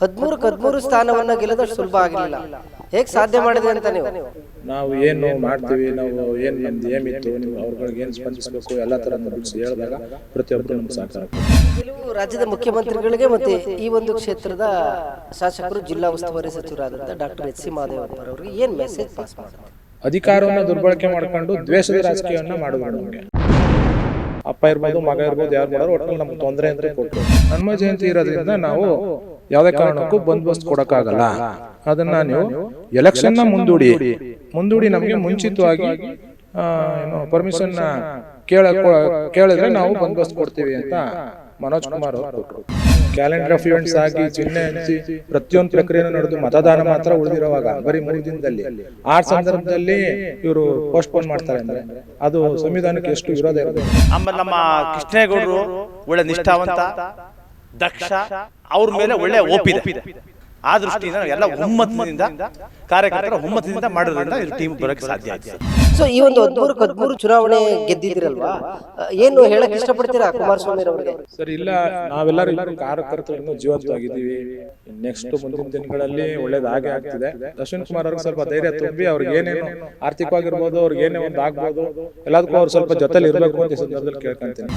ಹದ್ಮೂರಕ್ಕೆ ಹದ್ಮೂರು ಸ್ಥಾನವನ್ನ ಗೆಲ್ಲದಷ್ಟು ಸುಲಭ ಆಗಲಿಲ್ಲ ಹೇಗ್ ಸಾಧ್ಯ ಮಾಡಿದೆ ಅಂತ ನೀವು? ನಾವು? ಏನು ಮಾಡ್ತೀವಿ ನಾವು ಏನು ನಮ್ದು ಏಮಿತ್ತು ನೀವು ಅವ್ರಗಳಿಗೆ ಏನು ಸ್ಪಂದಿಸಬೇಕು ಎಲ್ಲ ತರ ಹೇಳಿದಾಗ ಪ್ರತಿಯೊಬ್ಬರು ನಮ್ಗೆ ಸಹಕಾರ ಕೊಡ್ತಾರೆ. ಕೆಲವು ರಾಜ್ಯದ ಮುಖ್ಯಮಂತ್ರಿಗಳಿಗೆ ಮತ್ತೆ ಈ ಒಂದು ಕ್ಷೇತ್ರದ ಶಾಸಕರು ಜಿಲ್ಲಾ ಉಸ್ತುವಾರಿ ಸಚಿವರಾದಂತ ಡಾಕ್ಟರ್ ಎಚ್ ಸಿ ಮಾದೇವಪ್ಪರ್ ಅವರಿಗೆ ಏನ್ ಮೆಸೇಜ್ ಪಾಸ್ ಮಾಡ್ತಾರೆ ಅಧಿಕಾರವನ್ನು ದುರ್ಬಳಕೆ ಮಾಡ್ಕೊಂಡು ದ್ವೇಷದ ರಾಜಕೀಯವನ್ನ ಮಾಡಬಾರ್ದು ನಮಗೆ. ಅಪ್ಪ ಇರ್ಬೋದು ಮಗ ಇರ್ಬೋದು ಯಾರು ಮಾಡೋರು ಒಟ್ಟಿನಲ್ಲಿ ನಮ್ಗೆ ತೊಂದರೆ ಅಂದ್ರೆ ಕೊಟ್ಟರು ಹನುಮ ಜಯಂತಿ ಇರೋದ್ರಿಂದ ನಾವು ಯಾವುದೇ ಕಾರಣಕ್ಕೂ ಬಂದೋಬಸ್ತ್ ಕೊಡಕ್ಕಾಗಲ್ಲ. ಅದನ್ನ ನೀವು ಎಲೆಕ್ಷನ್ನ ಮುಂದೂಡಿ. ಮುಂದೂಡಿ. ನಮಗೆ ಮುಂಚಿತವಾಗಿ ಏನು ಪರ್ಮಿಷನ್ ಕೇಳ ಕೇಳಿದ್ರೆ ನಾವು ಬಂದೋಬಸ್ತ್ ಕೊಡ್ತೀವಿ ಅಂತ ಮನೋಜ್ ಕುಮಾರ್ ಅವರು ಕೊಟ್ಟರು ಕ್ಯಾಲೆಂಡರ್ ಆಫ್ ಇವೆಂಟ್ಸ್ ಆಗಿ ಚಿಹ್ನೆ ಹಂಚಿ ಪ್ರತಿಯೊಂದು ಪ್ರಕ್ರಿಯೆ ನಡೆದು ಮತದಾನ ಮಾತ್ರ ಉಳಿದಿರುವಾಗ ಬರೀ ಮೂರು ದಿನದಲ್ಲಿ. ಆ ಸಂದರ್ಭದಲ್ಲಿ ಇವರು ಪೋಸ್ಟ್ಪೋನ್ ಮಾಡ್ತಾರೆ ಅಂದ್ರೆ ಅದು ಸಂವಿಧಾನಕ್ಕೆ ಎಷ್ಟು ವಿರೋಧ ಇರೋದು ಆಮೇಲೆ ನಮ್ಮ ಕೃಷ್ಣೇಗೌಡರು ಒಳ್ಳೆ ನಿಷ್ಠಾವಂತ. ದಕ್ಷ ಅವ್ರ ಮೇಲೆ ಒಳ್ಳೆ ಒಪ್ಪಿದೆ. ಆ ದೃಷ್ಟಿಯಿಂದ ಎಲ್ಲ ಒಮ್ಮತದಿಂದ ಕಾರ್ಯಕರ್ತರ ಒಮ್ಮತದಿಂದ ಮಾಡೋದ್ರಿಂದ ಇದು ಟೀಮ್ ಬರೋಕ್ಕೆ ಸಾಧ್ಯ ಆಯ್ತು. ಸರ್. ಸೊ ಈ ಒಂದು ಹದ್ಮೂರಕ್ಕೆ ಹದಿಮೂರು ಚುನಾವಣೆ ಗೆದ್ದಿದ್ದೀರಲ್ವಾ? ಏನು ಹೇಳಕ್ ಇಷ್ಟಪಡ್ತೀರಾ ಕುಮಾರಸ್ವಾಮಿ ಅವರಿಗೆ ಸರ್ ಇಲ್ಲ ನಾವೆಲ್ಲರೂ ಇಲ್ಲರೂ ಕಾರ್ಯಕರ್ತರು ಇನ್ನೂ ಜೀವಂತವಾಗಿದ್ದೀವಿ. ನೆಕ್ಸ್ಟ್ ಮುಂದಿನ ದಿನಗಳಲ್ಲಿ ಒಳ್ಳೇದು ಹಾಗೆ ಆಗ್ತಿದೆ. ಅಶ್ವಿನ್ ಕುಮಾರ್ ಅವ್ರಿಗೆ ಸ್ವಲ್ಪ ಧೈರ್ಯ ತುಂಬಿ ಅವ್ರಿಗೆ ಏನೇನು ಆರ್ಥಿಕವಾಗಿರ್ಬೋದು ಅವ್ರಿಗೆ ಏನೇ ಒಂದು ಆಗ್ಬೋದು ಎಲ್ಲದಕ್ಕೂ ಅವ್ರು ಸ್ವಲ್ಪ ಜೊತೆಲಿ ಇರಬೇಕು ಅಂತ ಈ ಸಂದರ್ಭದಲ್ಲಿ ಕೇಳ್ಕೊಂತೀನಿ.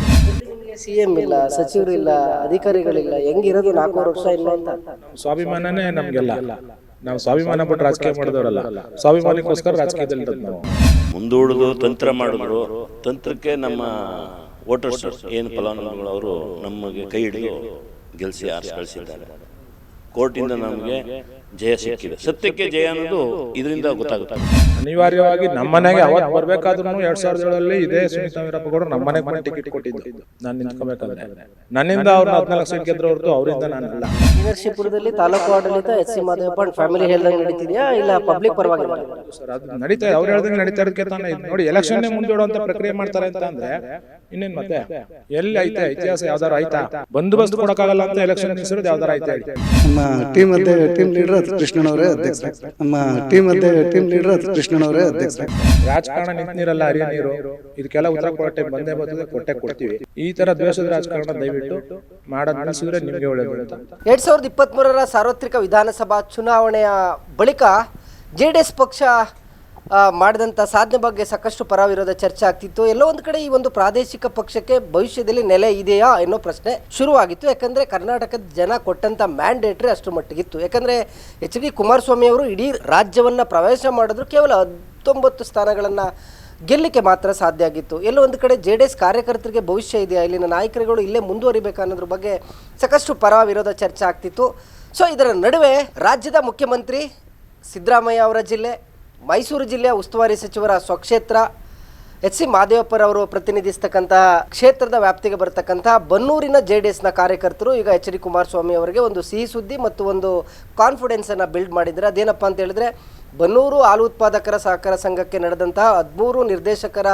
ಸಿಎಂ ಇಲ್ಲ ಸಚಿವರು ಇಲ್ಲ ಅಧಿಕಾರಿಗಳಿಲ್ಲ ಹೆಂಗಿರೋದು ನಾಲ್ಕೂವರೆ ವರ್ಷ ಇಲ್ಲ ಅಂತ. ಸ್ವಾಭಿಮಾನನೇ ನಮ್ಗೆಲ್ಲ. ನಾವು ಸ್ವಾಭಿಮಾನ ಬಿಟ್ಟು ರಾಜಕೀಯ ಮಾಡಿದವರಲ್ಲ. ಸ್ವಾಭಿಮಾನಕ್ಕೋಸ್ಕರ ರಾಜಕೀಯದಲ್ಲಿ ಇರೋದು ನಾವು. ಮುಂದೂಡಿದು ತಂತ್ರ ಮಾಡಿದ್ರು. ತಂತ್ರಕ್ಕೆ ನಮ್ಮ ವೋಟರ್ಸ್ ಏನು ಫಲಾನುಭವಿಗಳು ಅವರು ನಮಗೆ ಕೈ ಹಿಡಿದು ಗೆಲ್ಲಿಸಿ ಆರಿಸಿ ಕಳಿಸಿದ್ದಾರೆ. ಕೋರ್ಟಿಂದ ನಮಗೆ ಜಯ ಸಿಕ್ಕಿದೆ. ಸತ್ಯಕ್ಕೆ ಜಯ ಅನ್ನೋದು ಇದರಿಂದ ಗೊತ್ತಾಗುತ್ತೆ. ಅನಿವಾರ್ಯವಾಗಿ ನಮ್ಮನೆಗೆ ಅವತ್ತು ಬರ್ಬೇಕಾದ್ರೂ ಎರಡ್ ಸಾವಿರದ ಏಳರಲ್ಲಿ ಇದೇ ಸುನೀತಾ ವೀರಪ್ಪ ಗೌಡರು ನಮ್ಮನೆಗೆ ಬಂದು ಟಿಕೆಟ್ ಕೊಟ್ಟಿದ್ದು. ನಾನು ನಿಂತ್ಕೋಬೇಕಾದ್ರೆ ನನ್ನಿಂದ ಅವ್ರು ಹದಿನಾಲ್ಕು ಸೀಟ್ ಗೆದ್ರು ಹೊರತು ಅವರಿಂದ ನಾನಲ್ಲ ನರಸೀಪುರದಲ್ಲಿ ತಾಲೂಕು ಆಡಳಿತ ಎಸ್ ಸಿ ಮಾದೇವಪ್ಪ ಫ್ಯಾಮಿಲಿ ಹೇಳ್ದಂಗೆ ನಡೀತಿದ್ಯಾ ಇಲ್ಲ ಪಬ್ಲಿಕ್ ಪರವಾಗಿ ಸರ್ ಅದು ನಡೀತಾ ಅವ್ರು ಹೇಳ್ದಂಗೆ ನಡೀತಾ ಇರೋದಕ್ಕೆ ತಾನೇ ಇದು ನೋಡಿ ಎಲೆಕ್ಷನ್ ಮುಂದೂಡುವಂತ ಪ್ರಕ್ರಿಯೆ ಮಾಡ್ತಾರೆ ಅಂತ ಅಂದ್ರೆ ಇನ್ನೇನ್ ಮತ್ತೆ? ಎಲ್ಲಿ ಐತೆ? ಇತಿಹಾಸ ಯಾವ್ದಾರು ಆಯ್ತಾ ಬಂದೋಬಸ್ತ್ ಕೊಡಕ್ಕಾಗಲ್ಲ ಅಂತ ಎಲೆಕ್ಷನ್ ನಿಲ್ಸಿರೋದು ಯಾವ್ದಾರು ಆಯ್ತಾ ನಮ್ಮ ಟೀಮ್ ಟೀಮ್ ಲೀಡರ್ ಕೃಷ್ಣನವರೇ ಅಧ್ಯಕ್ಷ. ನಮ್ಮ ಟೀಮ್ ಅಧ್ಯಕ್ಷ ಟೀಮ್ ಲೀಡರ್ ಕೃಷ್ಣನವರೇ ಅಧ್ಯಕ್ಷ. ರಾಜಕಾರಣ ನಿಂತಿರಲ್ಲ ಅರಿಯ ನೀರು. ಇದಕ್ಕೆಲ್ಲ ಉತ್ತರ ಕೊಟ್ಟೆ ಬಂದೇ ಬರ್ತದೆ ಕೊಟ್ಟೆ ಕೊಡ್ತೀವಿ. ಈ ತರ ದ್ವೇಷದ ರಾಜಕಾರಣ ದಯವಿಟ್ಟು ಮಾಡೋದ್ ನಿಲ್ಸಿದ್ರೆ ನಿಮಗೆ ಒಳ್ಳೆಯದು ಅಂತ. ಎರಡ್ ಸಾವಿರದ ಇಪ್ಪತ್ತ್ ಮೂರರ ಸಾರ್ವತ್ರಿಕ ವಿಧಾನಸಭಾ ಚುನಾವಣೆಯ ಬಳಿಕ ಜೆಡಿಎಸ್ ಪಕ್ಷ ಮಾಡಿದಂಥ ಸಾಧನೆ ಬಗ್ಗೆ ಸಾಕಷ್ಟು ಪರ ವಿರೋಧ ಚರ್ಚೆ ಆಗ್ತಿತ್ತು. ಎಲ್ಲೋ ಒಂದು ಕಡೆ ಈ ಒಂದು ಪ್ರಾದೇಶಿಕ ಪಕ್ಷಕ್ಕೆ ಭವಿಷ್ಯದಲ್ಲಿ ನೆಲೆ ಇದೆಯಾ ಅನ್ನೋ ಪ್ರಶ್ನೆ ಶುರುವಾಗಿತ್ತು. ಯಾಕಂದರೆ ಕರ್ನಾಟಕದ ಜನ ಕೊಟ್ಟಂಥ ಮ್ಯಾಂಡೇಟ್ರಿ ಅಷ್ಟು ಮಟ್ಟಿಗಿತ್ತು ಯಾಕಂದರೆ ಎಚ್ ಡಿ ಕುಮಾರಸ್ವಾಮಿ ಅವರು ಇಡೀ ರಾಜ್ಯವನ್ನು ಪ್ರವೇಶ ಮಾಡಿದ್ರು ಕೇವಲ ಹತ್ತೊಂಬತ್ತು ಸ್ಥಾನಗಳನ್ನು ಗೆಲ್ಲಲಿಕ್ಕೆ ಮಾತ್ರ ಸಾಧ್ಯ ಆಗಿತ್ತು. ಎಲ್ಲೋ ಒಂದು ಕಡೆ ಜೆ ಡಿ ಎಸ್ ಕಾರ್ಯಕರ್ತರಿಗೆ ಭವಿಷ್ಯ ಇದೆಯಾ? ಇಲ್ಲಿನ ನಾಯಕರುಗಳು ಇಲ್ಲೇ ಮುಂದುವರಿಬೇಕನ್ನೋದ್ರ ಬಗ್ಗೆ ಸಾಕಷ್ಟು ಪರ ವಿರೋಧ ಚರ್ಚೆ ಆಗ್ತಿತ್ತು. ಸೊ, ಇದರ ನಡುವೆ ರಾಜ್ಯದ ಮುಖ್ಯಮಂತ್ರಿ ಸಿದ್ದರಾಮಯ್ಯ ಅವರ ಜಿಲ್ಲೆ ಮೈಸೂರು ಜಿಲ್ಲೆಯ ಉಸ್ತುವಾರಿ ಸಚಿವರ ಸ್ವಕ್ಷೇತ್ರ, ಎಚ್ ಸಿ ಮಾದೇವಪ್ಪರವರು ಪ್ರತಿನಿಧಿಸ್ತಕ್ಕಂತಹ ಕ್ಷೇತ್ರದ ವ್ಯಾಪ್ತಿಗೆ ಬರತಕ್ಕಂತಹ ಬನ್ನೂರಿನ ಜೆ ಡಿ ಎಸ್ನ ಕಾರ್ಯಕರ್ತರು, ಈಗ ಎಚ್ ಡಿ ಕುಮಾರಸ್ವಾಮಿ ಅವರಿಗೆ ಒಂದು ಸಿಹಿ ಸುದ್ದಿ ಮತ್ತು ಒಂದು ಕಾನ್ಫಿಡೆನ್ಸನ್ನು ಬಿಲ್ಡ್ ಮಾಡಿದ್ದಾರೆ. ಅದೇನಪ್ಪ ಅಂತ ಹೇಳಿದ್ರೆ, ಬನ್ನೂರು ಹಾಲು ಉತ್ಪಾದಕರ ಸಹಕಾರ ಸಂಘಕ್ಕೆ ನಡೆದಂತಹ ಹದಿಮೂರು ನಿರ್ದೇಶಕರ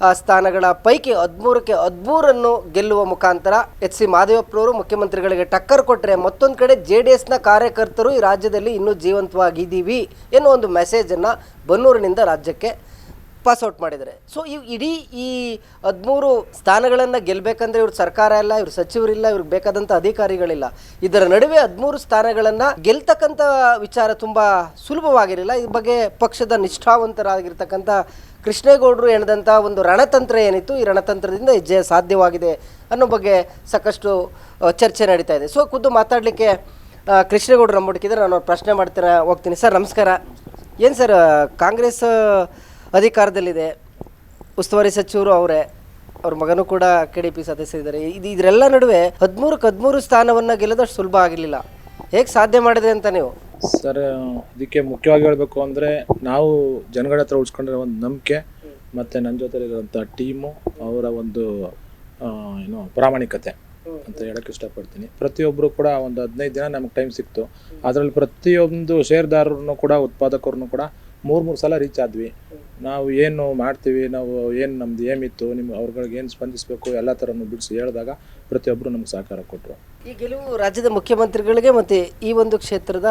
ಸ್ಥಾನಗಳ ಪೈಕಿ ಹದಿಮೂರಕ್ಕೆ ಹದಿಮೂರನ್ನು ಗೆಲ್ಲುವ ಮುಖಾಂತರ ಎಚ್ ಸಿ ಮಾದೇವಪ್ಪನವರು ಮುಖ್ಯಮಂತ್ರಿಗಳಿಗೆ ಟಕ್ಕರ್ ಕೊಟ್ಟರೆ ಮತ್ತೊಂದು ಕಡೆ ಜೆ ಡಿ ಎಸ್ನ ಕಾರ್ಯಕರ್ತರು ಈ ರಾಜ್ಯದಲ್ಲಿ ಇನ್ನೂ ಜೀವಂತವಾಗಿದ್ದೀವಿ ಎನ್ನುವ ಒಂದು ಮೆಸೇಜನ್ನು ಬನ್ನೂರಿನಿಂದ ರಾಜ್ಯಕ್ಕೆ ಪಾಸ್ಔಟ್ ಮಾಡಿದ್ದಾರೆ. ಸೊ ಇವ್ ಇಡೀ ಈ ಹದಿಮೂರು ಸ್ಥಾನಗಳನ್ನು ಗೆಲ್ಲಬೇಕಂದ್ರೆ ಇವ್ರ ಸರ್ಕಾರ ಇಲ್ಲ ಇವ್ರ ಸಚಿವರಿಲ್ಲ, ಇವ್ರಿಗೆ ಬೇಕಾದಂಥ ಅಧಿಕಾರಿಗಳಿಲ್ಲ. ಇದರ ನಡುವೆ ಹದಿಮೂರು ಸ್ಥಾನಗಳನ್ನು ಗೆಲ್ತಕ್ಕಂಥ ವಿಚಾರ ತುಂಬ ಸುಲಭವಾಗಿರಲಿಲ್ಲ. ಇದ್ರ ಬಗ್ಗೆ ಪಕ್ಷದ ನಿಷ್ಠಾವಂತರಾಗಿರ್ತಕ್ಕಂಥ ಕೃಷ್ಣೇಗೌಡರು ಎಣದಂಥ ಒಂದು ರಣತಂತ್ರ ಏನಿತ್ತು, ಈ ರಣತಂತ್ರದಿಂದ ಹೆಜ್ಜೆ ಸಾಧ್ಯವಾಗಿದೆ ಅನ್ನೋ ಬಗ್ಗೆ ಸಾಕಷ್ಟು ಚರ್ಚೆ ನಡೀತಾ ಇದೆ. ಸೊ ಖುದ್ದು ಮಾತಾಡಲಿಕ್ಕೆ ಕೃಷ್ಣೇಗೌಡರು ನಂಬಿಟ್ಟಿದ್ರೆ ನಾನು ಪ್ರಶ್ನೆ ಮಾಡ್ತೀನಿ ಹೋಗ್ತೀನಿ. ಸರ್, ನಮಸ್ಕಾರ. ಏನು ಸರ್ ಕಾಂಗ್ರೆಸ್ ಅಧಿಕಾರದಲ್ಲಿದೆ. ಉಸ್ತುವಾರಿ ಸಚಿವರು ಅವರೇ, ಅವ್ರ ಮಗನೂ ಕೂಡ ಕೆ ಡಿ ಪಿ ಸದಸ್ಯರಿದ್ದಾರೆ ಇದು ಇದರೆಲ್ಲ ನಡುವೆ ಹದಿಮೂರಕ್ಕೆ ಹದಿಮೂರು ಸ್ಥಾನವನ್ನು ಗೆಲ್ಲದಷ್ಟು ಸುಲಭ ಆಗಲಿಲ್ಲ ಹೇಗೆ ಸಾಧ್ಯ ಮಾಡಿದೆ ಅಂತ ನೀವು? ಸರ್, ಇದಕ್ಕೆ ಮುಖ್ಯವಾಗಿ ಹೇಳಬೇಕು ಅಂದರೆ, ನಾವು ಜನಗಳ ಹತ್ರ ಉಳಿಸ್ಕೊಂಡಿರೋ ಒಂದು ನಂಬಿಕೆ, ಮತ್ತು ನನ್ನ ಜೊತೆ ಇರೋಂಥ ಟೀಮು, ಅವರ ಒಂದು ಏನು ಪ್ರಾಮಾಣಿಕತೆ ಅಂತ ಹೇಳಕ್ಕೆ ಇಷ್ಟಪಡ್ತೀನಿ. ಪ್ರತಿಯೊಬ್ಬರು ಕೂಡ ಒಂದು ಹದಿನೈದು ದಿನ ನಮಗೆ ಟೈಮ್ ಸಿಕ್ತು. ಅದರಲ್ಲಿ ಪ್ರತಿಯೊಂದು ಷೇರ್ದಾರರನ್ನು ಕೂಡ, ಉತ್ಪಾದಕರನ್ನು ಕೂಡ ಮೂರು ಮೂರು ಸಲ ರೀಚ್ ಆದ್ವಿ. ನಾವು ಏನು ಮಾಡ್ತೀವಿ ನಾವು ಏನು ನಮ್ದು ಏಮಿತ್ತು ನಿಮ್ಮ ಅವ್ರಗಳಿಗೆ ಏನು ಸ್ಪಂದಿಸಬೇಕು ಎಲ್ಲ ಥರನೂ ಬಿಡಿಸಿ ಹೇಳಿದಾಗ ಪ್ರತಿಯೊಬ್ಬರು ನಮ್ಗೆ ಸಹಕಾರ ಕೊಟ್ಟರು ಈ ಗೆಲುವು ರಾಜ್ಯದ ಮುಖ್ಯಮಂತ್ರಿಗಳಿಗೆ ಮತ್ತು ಈ ಒಂದು ಕ್ಷೇತ್ರದ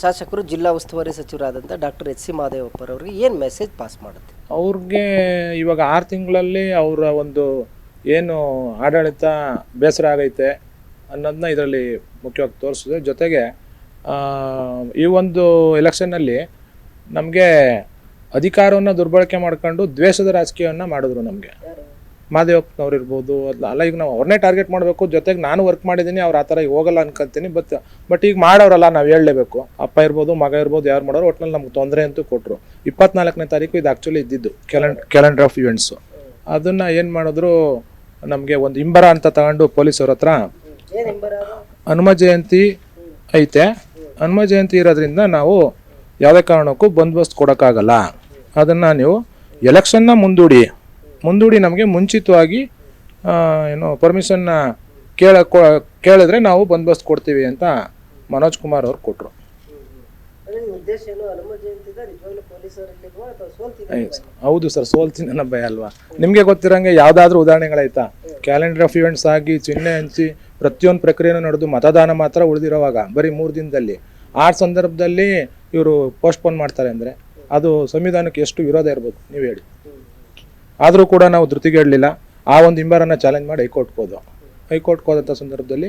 ಶಾಸಕರು ಜಿಲ್ಲಾ ಉಸ್ತುವಾರಿ ಸಚಿವರಾದಂಥ ಡಾಕ್ಟರ್ ಎಚ್ ಸಿ ಮಾದೇವಪ್ಪರವರಿಗೆ ಏನು ಮೆಸೇಜ್ ಪಾಸ್ ಮಾಡುತ್ತೆ? ಅವ್ರಿಗೆ ಇವಾಗ ಆರು ತಿಂಗಳಲ್ಲಿ ಅವರ ಒಂದು ಏನು ಆಡಳಿತ ಬೇಸರ ಆಗೈತೆ ಅನ್ನೋದನ್ನ ಇದರಲ್ಲಿ ಮುಖ್ಯವಾಗಿ ತೋರಿಸಿದೆ ಜೊತೆಗೆ ಈ ಒಂದು ಎಲೆಕ್ಷನ್ನಲ್ಲಿ ನಮಗೆ ಅಧಿಕಾರವನ್ನು ದುರ್ಬಳಕೆ ಮಾಡ್ಕೊಂಡು ದ್ವೇಷದ ರಾಜಕೀಯವನ್ನು ಮಾಡಿದ್ರು ನಮಗೆ. ಮಾದೇವಪ್ಪನವ್ರು ಇರ್ಬೋದು ಅಲ್ಲ ಅಲ್ಲ ಈಗ ನಾವು ಅವ್ರನ್ನೇ ಟಾರ್ಗೆಟ್ ಮಾಡಬೇಕು ಜೊತೆಗೆ ನಾನು ವರ್ಕ್ ಮಾಡಿದ್ದೀನಿ ಅವ್ರು ಆ ಥರ ಈಗ ಹೋಗಲ್ಲ ಅನ್ಕೊಂತೀನಿ ಬಟ್ ಬಟ್ ಈಗ ಮಾಡೋರಲ್ಲ ನಾವು ಹೇಳಲೇಬೇಕು. ಅಪ್ಪ ಇರ್ಬೋದು ಮಗ ಇರ್ಬೋದು ಯಾರು ಮಾಡೋರು ಒಟ್ಟಿನಲ್ಲಿ ನಮ್ಗೆ ತೊಂದರೆ ಅಂತೂ ಕೊಟ್ಟರು ಇಪ್ಪತ್ನಾಲ್ಕನೇ ತಾರೀಕು ಇದು ಆ್ಯಕ್ಚುಲಿ ಇದ್ದಿದ್ದು ಕ್ಯಾಲೆಂಡ್ ಕ್ಯಾಲೆಂಡರ್ ಆಫ್ ಇವೆಂಟ್ಸು ಅದನ್ನು ಏನು ಮಾಡಿದ್ರು ನಮಗೆ ಒಂದು ಇಂಬರ ಅಂತ ತಗೊಂಡು ಪೊಲೀಸವ್ರ ಹತ್ರ? ಹನುಮ ಜಯಂತಿ ಐತೆ. ಹನುಮ ಜಯಂತಿ ಇರೋದ್ರಿಂದ ನಾವು ಯಾವುದೇ ಕಾರಣಕ್ಕೂ ಬಂದೋಬಸ್ತ್ ಕೊಡೋಕ್ಕಾಗಲ್ಲ. ಅದನ್ನು ನೀವು ಎಲೆಕ್ಷನ್ನ ಮುಂದೂಡಿ. ಮುಂದೂಡಿ ನಮಗೆ ಮುಂಚಿತವಾಗಿ ಏನು ಪರ್ಮಿಷನ್ನ ಕೇಳ ಕೇಳಿದ್ರೆ ನಾವು ಬಂದೋಬಸ್ತ್ ಕೊಡ್ತೀವಿ ಅಂತ ಮನೋಜ್ ಕುಮಾರ್ ಅವ್ರು ಕೊಟ್ಟರು ಹೌದು ಸರ್ ಸೋಲ್ತೀನಿ ಅನ್ನ ಭಯ ಅಲ್ವಾ? ನಿಮಗೆ ಗೊತ್ತಿರೋಂಗೆ ಯಾವುದಾದ್ರೂ ಉದಾಹರಣೆಗಳಾಯ್ತಾ? ಕ್ಯಾಲೆಂಡರ್ ಆಫ್ ಇವೆಂಟ್ಸ್ ಆಗಿ ಚಿಹ್ನೆ ಹಂಚಿ ಪ್ರತಿಯೊಂದು ಪ್ರಕ್ರಿಯೆನೂ ನಡೆದು ಮತದಾನ ಮಾತ್ರ ಉಳಿದಿರೋವಾಗ ಬರೀ ಮೂರು ದಿನದಲ್ಲಿ. ಆ ಸಂದರ್ಭದಲ್ಲಿ ಇವರು ಪೋಸ್ಟ್ಪೋನ್ ಮಾಡ್ತಾರೆ ಅಂದರೆ ಅದು ಸಂವಿಧಾನಕ್ಕೆ ಎಷ್ಟು ವಿರೋಧ ಇರ್ಬೋದು, ನೀವು ಹೇಳಿ. ಆದರೂ ಕೂಡ ನಾವು ಧೃತಿಗೆಡಲಿಲ್ಲ ಆ ಒಂದು ಹಿಂಬಾರನ್ನು ಚಾಲೆಂಜ್ ಮಾಡಿ ಹೈಕೋರ್ಟ್ಗೆ ಹೋದೋ ಹೈಕೋರ್ಟ್ಗೆ ಹೋದಂಥ ಸಂದರ್ಭದಲ್ಲಿ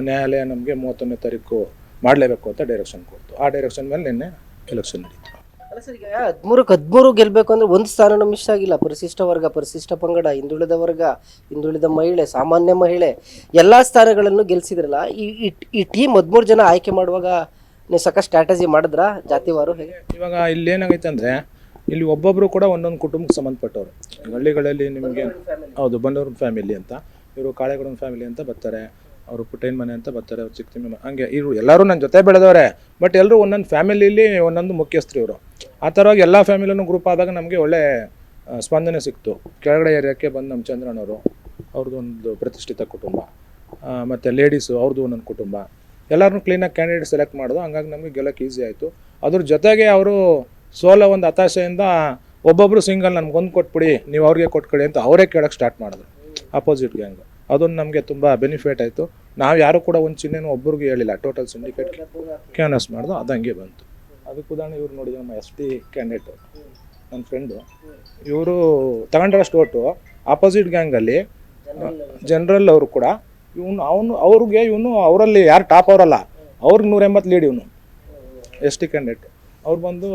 ನ್ಯಾಯಾಲಯ ನಮಗೆ ಮೂವತ್ತೊಂದನೇ ತಾರೀಕು ಮಾಡಲೇಬೇಕು ಅಂತ ಡೈರೆಕ್ಷನ್ ಕೊಡ್ತು. ಆ ಡೈರೆಕ್ಷನ್ ಮೇಲೆ ನಿನ್ನೆ ಎಲೆಕ್ಷನ್ ನಡೀತು. ಅಲ್ಲ ಹದಿಮೂರಕ್ಕೆ ಹದಿಮೂರು ಗೆಲ್ಲಬೇಕು ಅಂದ್ರೆ ಒಂದು ಸ್ಥಾನನೂ ಮಿಸ್ ಆಗಿಲ್ಲ. ಪರಿಶಿಷ್ಟ ವರ್ಗ, ಪರಿಶಿಷ್ಟ ಪಂಗಡ, ಹಿಂದುಳಿದ ವರ್ಗ, ಹಿಂದುಳಿದ ಮಹಿಳೆ, ಸಾಮಾನ್ಯ ಮಹಿಳೆ, ಎಲ್ಲ ಸ್ಥಾನಗಳನ್ನು ಗೆಲ್ಲಿಸಿದ್ರಲ್ಲ ಈ- ಈ ಟೀಮ್ ಹದಿಮೂರು ಜನ ಆಯ್ಕೆ ಮಾಡುವಾಗ ನೀವು ಸಾಕಷ್ಟು ಸ್ಟ್ರಾಟಜಿ ಮಾಡಿದ್ರ? ಜಾತಿವಾರು ಹೇಗೆ? ಇವಾಗ ಇಲ್ಲಿ ಏನಾಗೈತೆ ಅಂದರೆ, ಇಲ್ಲಿ ಒಬ್ಬೊಬ್ಬರು ಕೂಡ ಒಂದೊಂದು ಕುಟುಂಬಕ್ಕೆ ಸಂಬಂಧಪಟ್ಟವರು. ಹಳ್ಳಿಗಳಲ್ಲಿ ನಿಮಗೆ ಹೌದು ಬಂಡೂರು ಫ್ಯಾಮಿಲಿ ಅಂತ, ಇವರು ಕಾಳೆಗೌಡನ ಫ್ಯಾಮಿಲಿ ಅಂತ ಬರ್ತಾರೆ, ಅವರು ಪುಟ್ಟೈನ್ ಮನೆ ಅಂತ ಬರ್ತಾರೆ, ಅವ್ರು ಚಿಕ್ಕ ತಿಮ್ಮ ಹಂಗೆ ಇವರು ಎಲ್ಲರೂ ನನ್ನ ಜೊತೆ ಬೆಳೆದವ್ರೆ ಬಟ್ ಎಲ್ಲರೂ ಒಂದೊಂದು ಫ್ಯಾಮಿಲಿಲಿ ಒಂದೊಂದು ಮುಖ್ಯಸ್ಥರು ಇವರು. ಆ ಥರವಾಗಿ ಎಲ್ಲ ಫ್ಯಾಮಿಲಿನೂ ಗ್ರೂಪ್ ಆದಾಗ ನಮಗೆ ಒಳ್ಳೆ ಸ್ಪಂದನೆ ಸಿಕ್ತು. ಕೆಳಗಡೆ ಏರಿಯಾಕ್ಕೆ ಬಂದು ನಮ್ಮ ಚಂದ್ರನವರು ಅವ್ರದ್ದು ಒಂದು ಪ್ರತಿಷ್ಠಿತ ಕುಟುಂಬ ಮತ್ತು ಲೇಡೀಸು ಅವ್ರದ್ದು ಒಂದೊಂದು ಕುಟುಂಬ. ಎಲ್ಲರನ್ನೂ ಕ್ಲೀನಾಗಿ ಕ್ಯಾಂಡಿಡೇಟ್ ಸೆಲೆಕ್ಟ್ ಮಾಡೋದು. ಹಂಗಾಗಿ ನಮಗೆ ಗೆಲ್ಲಕ್ಕೆ ಈಸಿ ಆಯಿತು. ಅದ್ರ ಜೊತೆಗೆ ಅವರು ಸೋಲ ಒಂದು ಹತಾಶೆಯಿಂದ ಒಬ್ಬೊಬ್ಬರು ಸಿಂಗಲ್ ನಮ್ಗೊಂದು ಕೊಟ್ಬಿಡಿ, ನೀವು ಅವ್ರಿಗೆ ಕೊಟ್ಕೊಡಿ ಅಂತ ಅವರೇ ಕೇಳೋಕ್ಕೆ ಸ್ಟಾರ್ಟ್ ಮಾಡಿದ್ರು. ಅಪೋಸಿಟ್ ಗ್ಯಾಂಗ್ ಅದೊಂದು ನಮಗೆ ತುಂಬ ಬೆನಿಫಿಟ್ ಆಯಿತು. ನಾವು ಯಾರು ಕೂಡ ಒಂದು ಚಿಹ್ನೆನೂ ಒಬ್ಬರಿಗೂ ಹೇಳಿಲ್ಲ. ಟೋಟಲ್ ಸಿಂಡಿಕೇಟ್ ಕ್ಯಾನ್ವಸ್ ಮಾಡಿದ್ರು ಅದು ಹಂಗೆ ಬಂತು. ಅದಕ್ಕೆ ಉದಾಹರಣೆ ಇವ್ರು ನೋಡಿದ್ರೆ ನಮ್ಮ ಎಸ್ ಟಿ ಕ್ಯಾಂಡಿಡೇಟು ನನ್ನ ಫ್ರೆಂಡು ಇವರು ತಗೊಂಡಿರೋಷ್ಟು ಓಟು ಆಪೋಸಿಟ್ ಗ್ಯಾಂಗಲ್ಲಿ ಜನರಲ್ ಅವರು ಕೂಡ ಇವನು, ಅವನು, ಅವ್ರಿಗೆ ಇವನು ಅವರಲ್ಲಿ ಯಾರು ಟಾಪ್ ಅವರಲ್ಲ. ಅವ್ರಿಗೆ ನೂರ ಎಂಬತ್ತು ಲೀಡ್ ಇವನು. ಎಸ್ ಟಿ ಕ್ಯಾಂಡಿಡೇಟ್ ಅವ್ರು ಬಂದು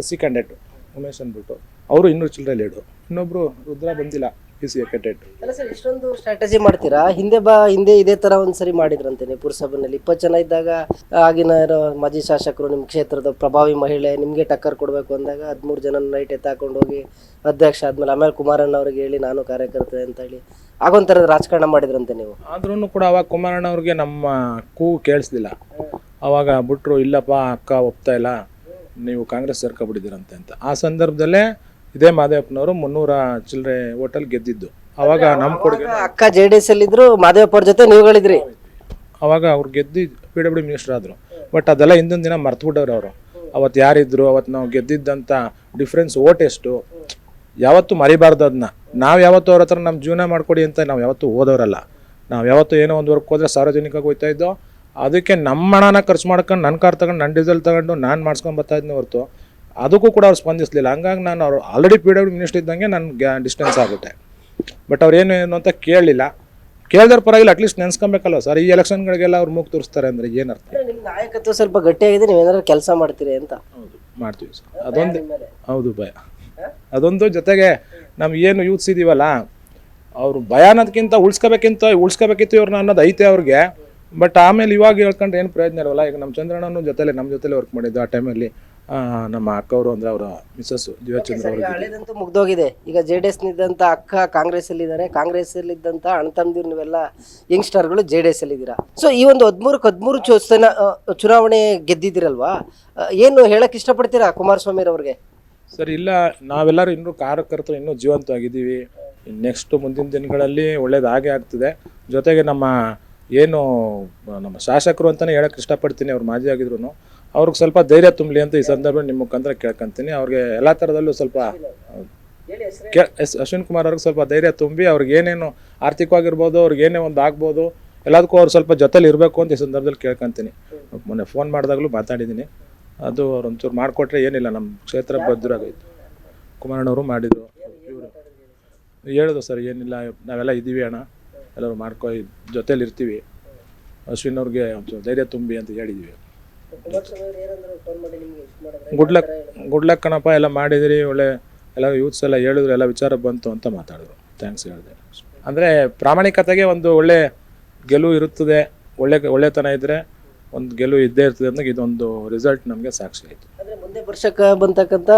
ಎಸ್ ಸಿ ಕ್ಯಾಂಡಿಡೇಟ್ ಉಮೇಶ್ ಅಂದ್ಬಿಟ್ಟು. ಅವರು ಇನ್ನೂರು ಚಿಲ್ಲರೆ ಲೀಡು ಇನ್ನೊಬ್ರು ರುದ್ರ ಬಂದಿಲ್ಲ ಪಿ ಸಿ ಕ್ಯಾಂಡಿಡೇಟ್ ಅಲ್ಲ ಸರ್, ಇಷ್ಟೊಂದು ಸ್ಟ್ರಾಟಜಿ ಮಾಡ್ತೀರಾ? ಹಿಂದೆ ಬಾ, ಹಿಂದೆ ಇದೇ ಥರ ಒಂದ್ಸರಿ ಮಾಡಿದ್ರಂತೆ ಮಾಡಿದ್ರಂತೇನೆ ಪುರಸಭೆನಲ್ಲಿ. ಇಪ್ಪತ್ತು ಜನ ಇದ್ದಾಗ ಆಗಿನ ಇರೋ ಮಾಜಿ ಶಾಸಕರು ನಿಮ್ಮ ಕ್ಷೇತ್ರದ ಪ್ರಭಾವಿ ಮಹಿಳೆ ನಿಮಗೆ ಟಕ್ಕರ್ ಕೊಡಬೇಕು ಅಂದಾಗ ಹದಿಮೂರು ಜನ ನೈಟ್ ಎತ್ತಾಕೊಂಡು ಹೋಗಿ ಅಧ್ಯಕ್ಷ ಆದ್ಮೇಲೆ ಆಮೇಲೆ ಕುಮಾರಣ್ಣ ಅವ್ರಿಗೆ ಹೇಳಿ, ನಾನು ಕಾರ್ಯಕರ್ತೆ ಅಂತ ಆಗೊಂಥರದ ರಾಜಕಾರಣ ಮಾಡಿದ್ರಂತೆ ನೀವು? ಆದ್ರೂ ಕೂಡ ಅವಾಗ ಕುಮಾರಣ್ಣ ಅವ್ರಿಗೆ ನಮ್ಮ ಕೂಗು ಕೇಳಿಸ್ಲಿಲ್ಲ ಅವಾಗ ಬಿಟ್ರು ಇಲ್ಲಪ್ಪ ಅಕ್ಕ ಒಪ್ತಾ ಇಲ್ಲ ನೀವು ಕಾಂಗ್ರೆಸ್ ಸೇರ್ಕೊಬಿಟ್ಟಿದ್ದೀರಂತೆ ಅಂತ. ಆ ಸಂದರ್ಭದಲ್ಲೇ ಇದೇ ಮಾದೇವಪ್ಪನವರು ಮುನ್ನೂರ ಚಿಲ್ಲರೆ ಹೋಟೆಲ್ ಗೆದ್ದಿದ್ದು. ಅವಾಗ ನಮ್ಮ ಕೊಡುಗೆ ಅಕ್ಕ ಜೆ ಡಿ ಎಸ್ ಅಲ್ಲಿದ್ರು ಮಾದೇವಪ್ಪ ಅವ್ರ ಜೊತೆ ನೀವುಗಳಿದ್ರಿ. ಅವಾಗ ಅವ್ರು ಗೆದ್ದು ಪಿ ಡಬ್ಲ್ಯೂ ಮಿನಿಸ್ಟರ್ ಆದರು. ಬಟ್ ಅದೆಲ್ಲ ಹಿಂದಿನ ದಿನ ಮರ್ತ್ಬಿಟ್ಟವ್ರು ಅವರು. ಅವತ್ತು ಯಾರಿದ್ರು ಅವತ್ತು ನಾವು ಗೆದ್ದಿದ್ದಂಥ ಡಿಫ್ರೆನ್ಸ್ ಓಟ್ ಎಷ್ಟು? ಯಾವತ್ತೂ ಮರಿಬಾರ್ದು ಅದನ್ನ ನಾವು ಯಾವತ್ತೂ ಅವ್ರ ಹತ್ರ ನಮ್ಮ ಜೀವನ ಮಾಡ್ಕೊಡಿ ಅಂತ ನಾವು ಯಾವತ್ತೂ ಓದೋರಲ್ಲ. ನಾವು ಯಾವತ್ತೂ ಏನೋ ಒಂದು ವರ್ಕ್ ಹೋದ್ರೆ ಸಾರ್ವಜನಿಕವಾಗಿ ಹೋಗ್ತಾ ಇದ್ದೋ ಅದಕ್ಕೆ ನಮ್ಮ ಹಣನ ಖರ್ಚು ಮಾಡ್ಕೊಂಡು ನನ್ನ ಕಾರ್ ತಗೊಂಡು ನನ್ನ ಡೀಸೆಲ್ ತಗೊಂಡು ನಾನು ಮಾಡ್ಸ್ಕೊಂಡು ಬರ್ತಾ ಇದ್ದೀನಿ ಹೊರತು ಅದಕ್ಕೂ ಕೂಡ ಅವ್ರು ಸ್ಪಂದಿಸಲಿಲ್ಲ. ಹಂಗಾಗಿ ನಾನು ಅವ್ರು ಆಲ್ರೆಡಿ ಪಿ ಡಬ್ಲ್ಯೂ ಮಿನಿಸ್ಟರ್ ಇದ್ದಂಗೆ ನನಗೆ ಡಿಸ್ಟೆನ್ಸ್ ಆಗುತ್ತೆ. ಬಟ್ ಅವ್ರು ಏನು ಏನು ಅಂತ ಕೇಳಲಿಲ್ಲ ಕೇಳಿದ್ರೆ ಪರವಾಗಿಲ್ಲ ಅಟ್ಲೀಸ್ಟ್ ನೆನ್ಸ್ಕೊಬೇಕಲ್ವ ಸರ್? ಈ ಎಲೆಕ್ಷನ್ಗಳಿಗೆಲ್ಲ ಅವ್ರು ಮೂಗ್ ತೋರಿಸ್ತಾರೆ ಅಂದರೆ ಏನರ್ಥ ನಿಮ್ಮ ನಾಯಕತ್ವ ಸ್ವಲ್ಪ ಗಟ್ಟಿಯಾಗಿದೆ ನೀವೇನಾದ್ರು ಕೆಲಸ ಮಾಡ್ತೀರಿ ಅಂತ. ಹೌದು ಮಾಡ್ತೀವಿ ಸರ್. ಅದೊಂದು ಹೌದು ಭಯ. ಅದೊಂದು ಜೊತೆಗೆ ನಮ್ಗೆ ಏನು ಯೂತ್ಸ್ ಇದೀವಲ್ಲ ಅವರು ಭಯ ಅನ್ನೋದಕ್ಕಿಂತ ಉಳ್ಸ್ಕೋಬೇಕಿಂತ ಉಳ್ಸ್ಕೋಬೇಕಿತ್ತು ಇವ್ರನ್ನ ಅನ್ನೋದು ಐತೆ ಅವ್ರಿಗೆ. ಬಟ್ ಆಮೇಲೆ ಇವಾಗ ಹೇಳ್ಕೊಂಡ್ರೆ ಏನು ಪ್ರಯೋಜನ ಇರಲ್ಲ ಈಗ ನಮ್ಮ ಚಂದ್ರಣ್ಣನ ಜೊತೆಲೆ ನಮ್ಮ ಜೊತೆಲೆ ವರ್ಕ್ ಮಾಡಿದ್ದು ಆ ಟೈಮಲ್ಲಿ ನಮ್ಮ ಅಕ್ಕವರು ಅಂದ್ರೆ ಅವರ ಮಿಸ್ಸಸ್ ದಿವ್ಯಚಂದ್ರ ಈಗ ಅವರು ಹಳೇದಂತೂ ಮುಗ್ದೋಗಿದೆ. ಈಗ ಜೆ ಡಿ ಎಸ್ನಿದ್ದಂಥ ಅಕ್ಕ ಕಾಂಗ್ರೆಸ್ ಅಲ್ಲಿ ಇದ್ದಾರೆ ಕಾಂಗ್ರೆಸ್ ಅಲ್ಲಿ ಇದ್ದಂತ ಅಣ್ಣತಮ್ಮದಿರು ನೀವೆಲ್ಲ ಯಂಗ್ಸ್ಟರ್ಗಳು ಜೆ ಡಿ ಎಸ್ ಅಲ್ಲಿ ಇದ್ದೀರಾ ಸೊ ಈ ಒಂದು ಹದಿಮೂರಕ್ಕೆ ಹದಿಮೂರು ಚುನಾವಣೆ ಗೆದ್ದಿದ್ದೀರಲ್ವಾ? ಏನು ಹೇಳಕ್ ಇಷ್ಟಪಡ್ತೀರಾ ಕುಮಾರಸ್ವಾಮಿ ಅವ್ರಿಗೆ? ಸರ್, ಇಲ್ಲ, ನಾವೆಲ್ಲರೂ ಇನ್ನೂ ಕಾರ್ಯಕರ್ತರು, ಇನ್ನೂ ಜೀವಂತವಾಗಿದ್ದೀವಿ. ನೆಕ್ಸ್ಟ್ ಮುಂದಿನ ದಿನಗಳಲ್ಲಿ ಒಳ್ಳೇದಾಗೇ ಆಗ್ತದೆ. ಜೊತೆಗೆ ನಮ್ಮ ಏನು, ನಮ್ಮ ಶಾಸಕರು ಅಂತಲೇ ಹೇಳಕ್ಕೆ ಇಷ್ಟಪಡ್ತೀನಿ, ಅವ್ರು ಮಾಜಿ ಆಗಿದ್ರು ಅವ್ರಿಗೆ ಸ್ವಲ್ಪ ಧೈರ್ಯ ತುಂಬಲಿ ಅಂತ ಈ ಸಂದರ್ಭದಲ್ಲಿ ನಿಮ್ಮ ಮುಖಾಂತರ ಕೇಳ್ಕೊಂತೀನಿ. ಅವ್ರಿಗೆ ಎಲ್ಲ ಥರದಲ್ಲೂ ಸ್ವಲ್ಪ, ಕೆ, ಎಸ್, ಅಶ್ವಿನ್ ಕುಮಾರ್ ಅವ್ರಿಗೆ ಸ್ವಲ್ಪ ಧೈರ್ಯ ತುಂಬಿ, ಅವ್ರಿಗೆ ಏನೇನು ಆರ್ಥಿಕವಾಗಿರ್ಬೋದು, ಅವ್ರಿಗೆ ಏನೇ ಒಂದು ಆಗ್ಬೋದು, ಎಲ್ಲದಕ್ಕೂ ಅವ್ರು ಸ್ವಲ್ಪ ಜೊತೆಲಿ ಇರಬೇಕು ಅಂತ ಈ ಸಂದರ್ಭದಲ್ಲಿ ಕೇಳ್ಕೊಂತೀನಿ. ಮೊನ್ನೆ ಫೋನ್ ಮಾಡಿದಾಗಲೂ ಮಾತಾಡಿದ್ದೀನಿ. ಅದು ಅವ್ರು ಒಂಚೂರು ಮಾಡಿಕೊಟ್ರೆ ಏನಿಲ್ಲ ನಮ್ಮ ಕ್ಷೇತ್ರ ಭದ್ರಾಗೈತೆ. ಕುಮಾರಣ್ಣವರು ಮಾಡಿದರು. ಇವರು ಹೇಳಿದ್ರು, ಸರ್, ಏನಿಲ್ಲ, ನಾವೆಲ್ಲ ಇದ್ದೀವಿ ಅಣ್ಣ. ಎಲ್ಲರೂ ಮಾಡ್ಕೊ ಜೊತೇಲಿ ಇರ್ತೀವಿ ಅಶ್ವಿನ್ ಅವ್ರಿಗೆ ಒಂಚೂರು ಧೈರ್ಯ ತುಂಬಿ ಅಂತ ಹೇಳಿದ್ವಿ. ಗುಡ್ ಲಕ್ ಕಣಪ್ಪ, ಎಲ್ಲ ಮಾಡಿದಿರಿ, ಒಳ್ಳೆ ಎಲ್ಲ ಯೂತ್ಸ್ ಎಲ್ಲ ಹೇಳಿದ್ರು, ಎಲ್ಲ ವಿಚಾರ ಬಂತು ಅಂತ ಮಾತಾಡಿದ್ರು. ಥ್ಯಾಂಕ್ಸ್ ಹೇಳಿದೆ. ಅಂದರೆ ಪ್ರಾಮಾಣಿಕತೆಗೆ ಒಂದು ಒಳ್ಳೆ ಗೆಲುವು ಇರುತ್ತದೆ. ಒಳ್ಳೆ, ಒಳ್ಳೆತನ ಇದ್ದರೆ ಒಂದು ಗೆಲುವು ಇದ್ದೇ ಇರ್ತದೆ ಅಂದ್ರೆ ಇದೊಂದು ರಿಸಲ್ಟ್ ನಮಗೆ ಸಾಕ್ಷಿ ಆಯಿತು. ಅಂದರೆ ಮುಂದೆ ವರ್ಷಕ್ಕೆ ಬಂತಕ್ಕಂಥ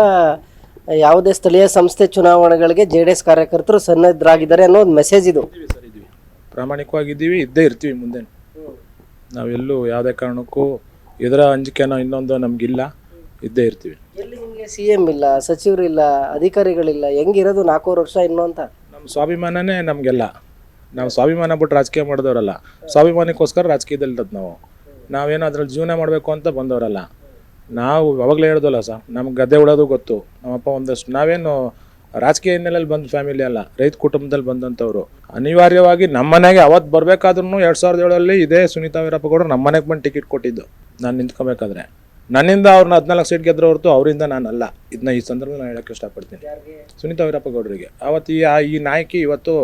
ಯಾವುದೇ ಸ್ಥಳೀಯ ಸಂಸ್ಥೆ ಚುನಾವಣೆಗಳಿಗೆ ಜೆ ಡಿ ಎಸ್ ಕಾರ್ಯಕರ್ತರು ಸನ್ನದ್ಧರಾಗಿದ್ದಾರೆ ಅನ್ನೋ ಒಂದು ಮೆಸೇಜ್ ಇದು. ಸರ್ ಇದ್ದೀವಿ. ಪ್ರಾಮಾಣಿಕವಾಗಿದ್ದೀವಿ ಇದ್ದೇ ಇರ್ತೀವಿ ಮುಂದೆ. ನಾವೆಲ್ಲೂ ಯಾವುದೇ ಕಾರಣಕ್ಕೂ ಇದರ ಅಂಜಿಕೆನೋ ಇನ್ನೊಂದು ನಮಗಿಲ್ಲ ಇದ್ದೇ ಇರ್ತೀವಿ. ಎಲ್ಲಿ ನಿಮಗೆ ಸಿ ಎಂ ಇಲ್ಲ ಸಚಿವರು ಇಲ್ಲ ಅಧಿಕಾರಿಗಳಿಲ್ಲ ಹೆಂಗಿರೋದು ನಾಲ್ಕೂವರೆ ವರ್ಷ ಇನ್ನು ಅಂತ? ನಮ್ಮ ಸ್ವಾಭಿಮಾನನೇ ನಮಗೆಲ್ಲ. ನಾವು ಸ್ವಾಭಿಮಾನ ಬಿಟ್ಟು ರಾಜಕೀಯ ಮಾಡಿದವರಲ್ಲ. ಸ್ವಾಭಿಮಾನಕ್ಕೋಸ್ಕರ ರಾಜಕೀಯದಲ್ಲಿ ಇರೋದು ನಾವು. ನಾವೇನು ಅದ್ರಲ್ಲಿ ಜೀವನ ಮಾಡಬೇಕು ಅಂತ ಬಂದವರಲ್ಲ. ನಾವು ಅವಾಗಲೇ ಹೇಳ್ದಲ್ಲ ಸರ್ ನಮ್ಗೆ ಗದ್ದೆ ಉಳೋದು ಗೊತ್ತು. ನಮ್ಮಪ್ಪ ಒಂದಷ್ಟು, ನಾವೇನು ರಾಜಕೀಯ ಹಿನ್ನೆಲೆಯಲ್ಲಿ ಬಂದ ಫ್ಯಾಮಿಲಿ ಅಲ್ಲ, ರೈತ ಕುಟುಂಬದಲ್ಲಿ ಬಂದಂಥವ್ರು. ಅನಿವಾರ್ಯವಾಗಿ ನಮ್ಮ ಮನೆಗೆ ಅವತ್ತು ಬರಬೇಕಾದ್ರೂ ಎರಡು ಸಾವಿರದ ಏಳರಲ್ಲಿ ಇದೇ ಸುನೀತಾ ವೀರಪ್ಪ ಗೌಡರು ನಮ್ಮ ಮನೆಗೆ ಬಂದು ಟಿಕೆಟ್ ಕೊಟ್ಟಿದ್ದು, ನಾನು ನಿಂತ್ಕೋಬೇಕಾದ್ರೆ. ನನ್ನಿಂದ ಅವ್ರನ್ನ ಹದಿನಾಲ್ಕು ಸೀಟ್ ಗೆದ್ರೆ ಹೊರತು ಅವರಿಂದ ನಾನಲ್ಲ. ಇದನ್ನ ಈ ಸಂದರ್ಭದಲ್ಲಿ ನಾನು ಹೇಳಕ್ಕೆ ಇಷ್ಟಪಡ್ತೀನಿ. ಸುನೀತಾ ವೀರಪ್ಪ ಗೌಡರಿಗೆ. ಅವತ್ತು ಈ ಈ ನಾಯಕಿ ಇವತ್ತು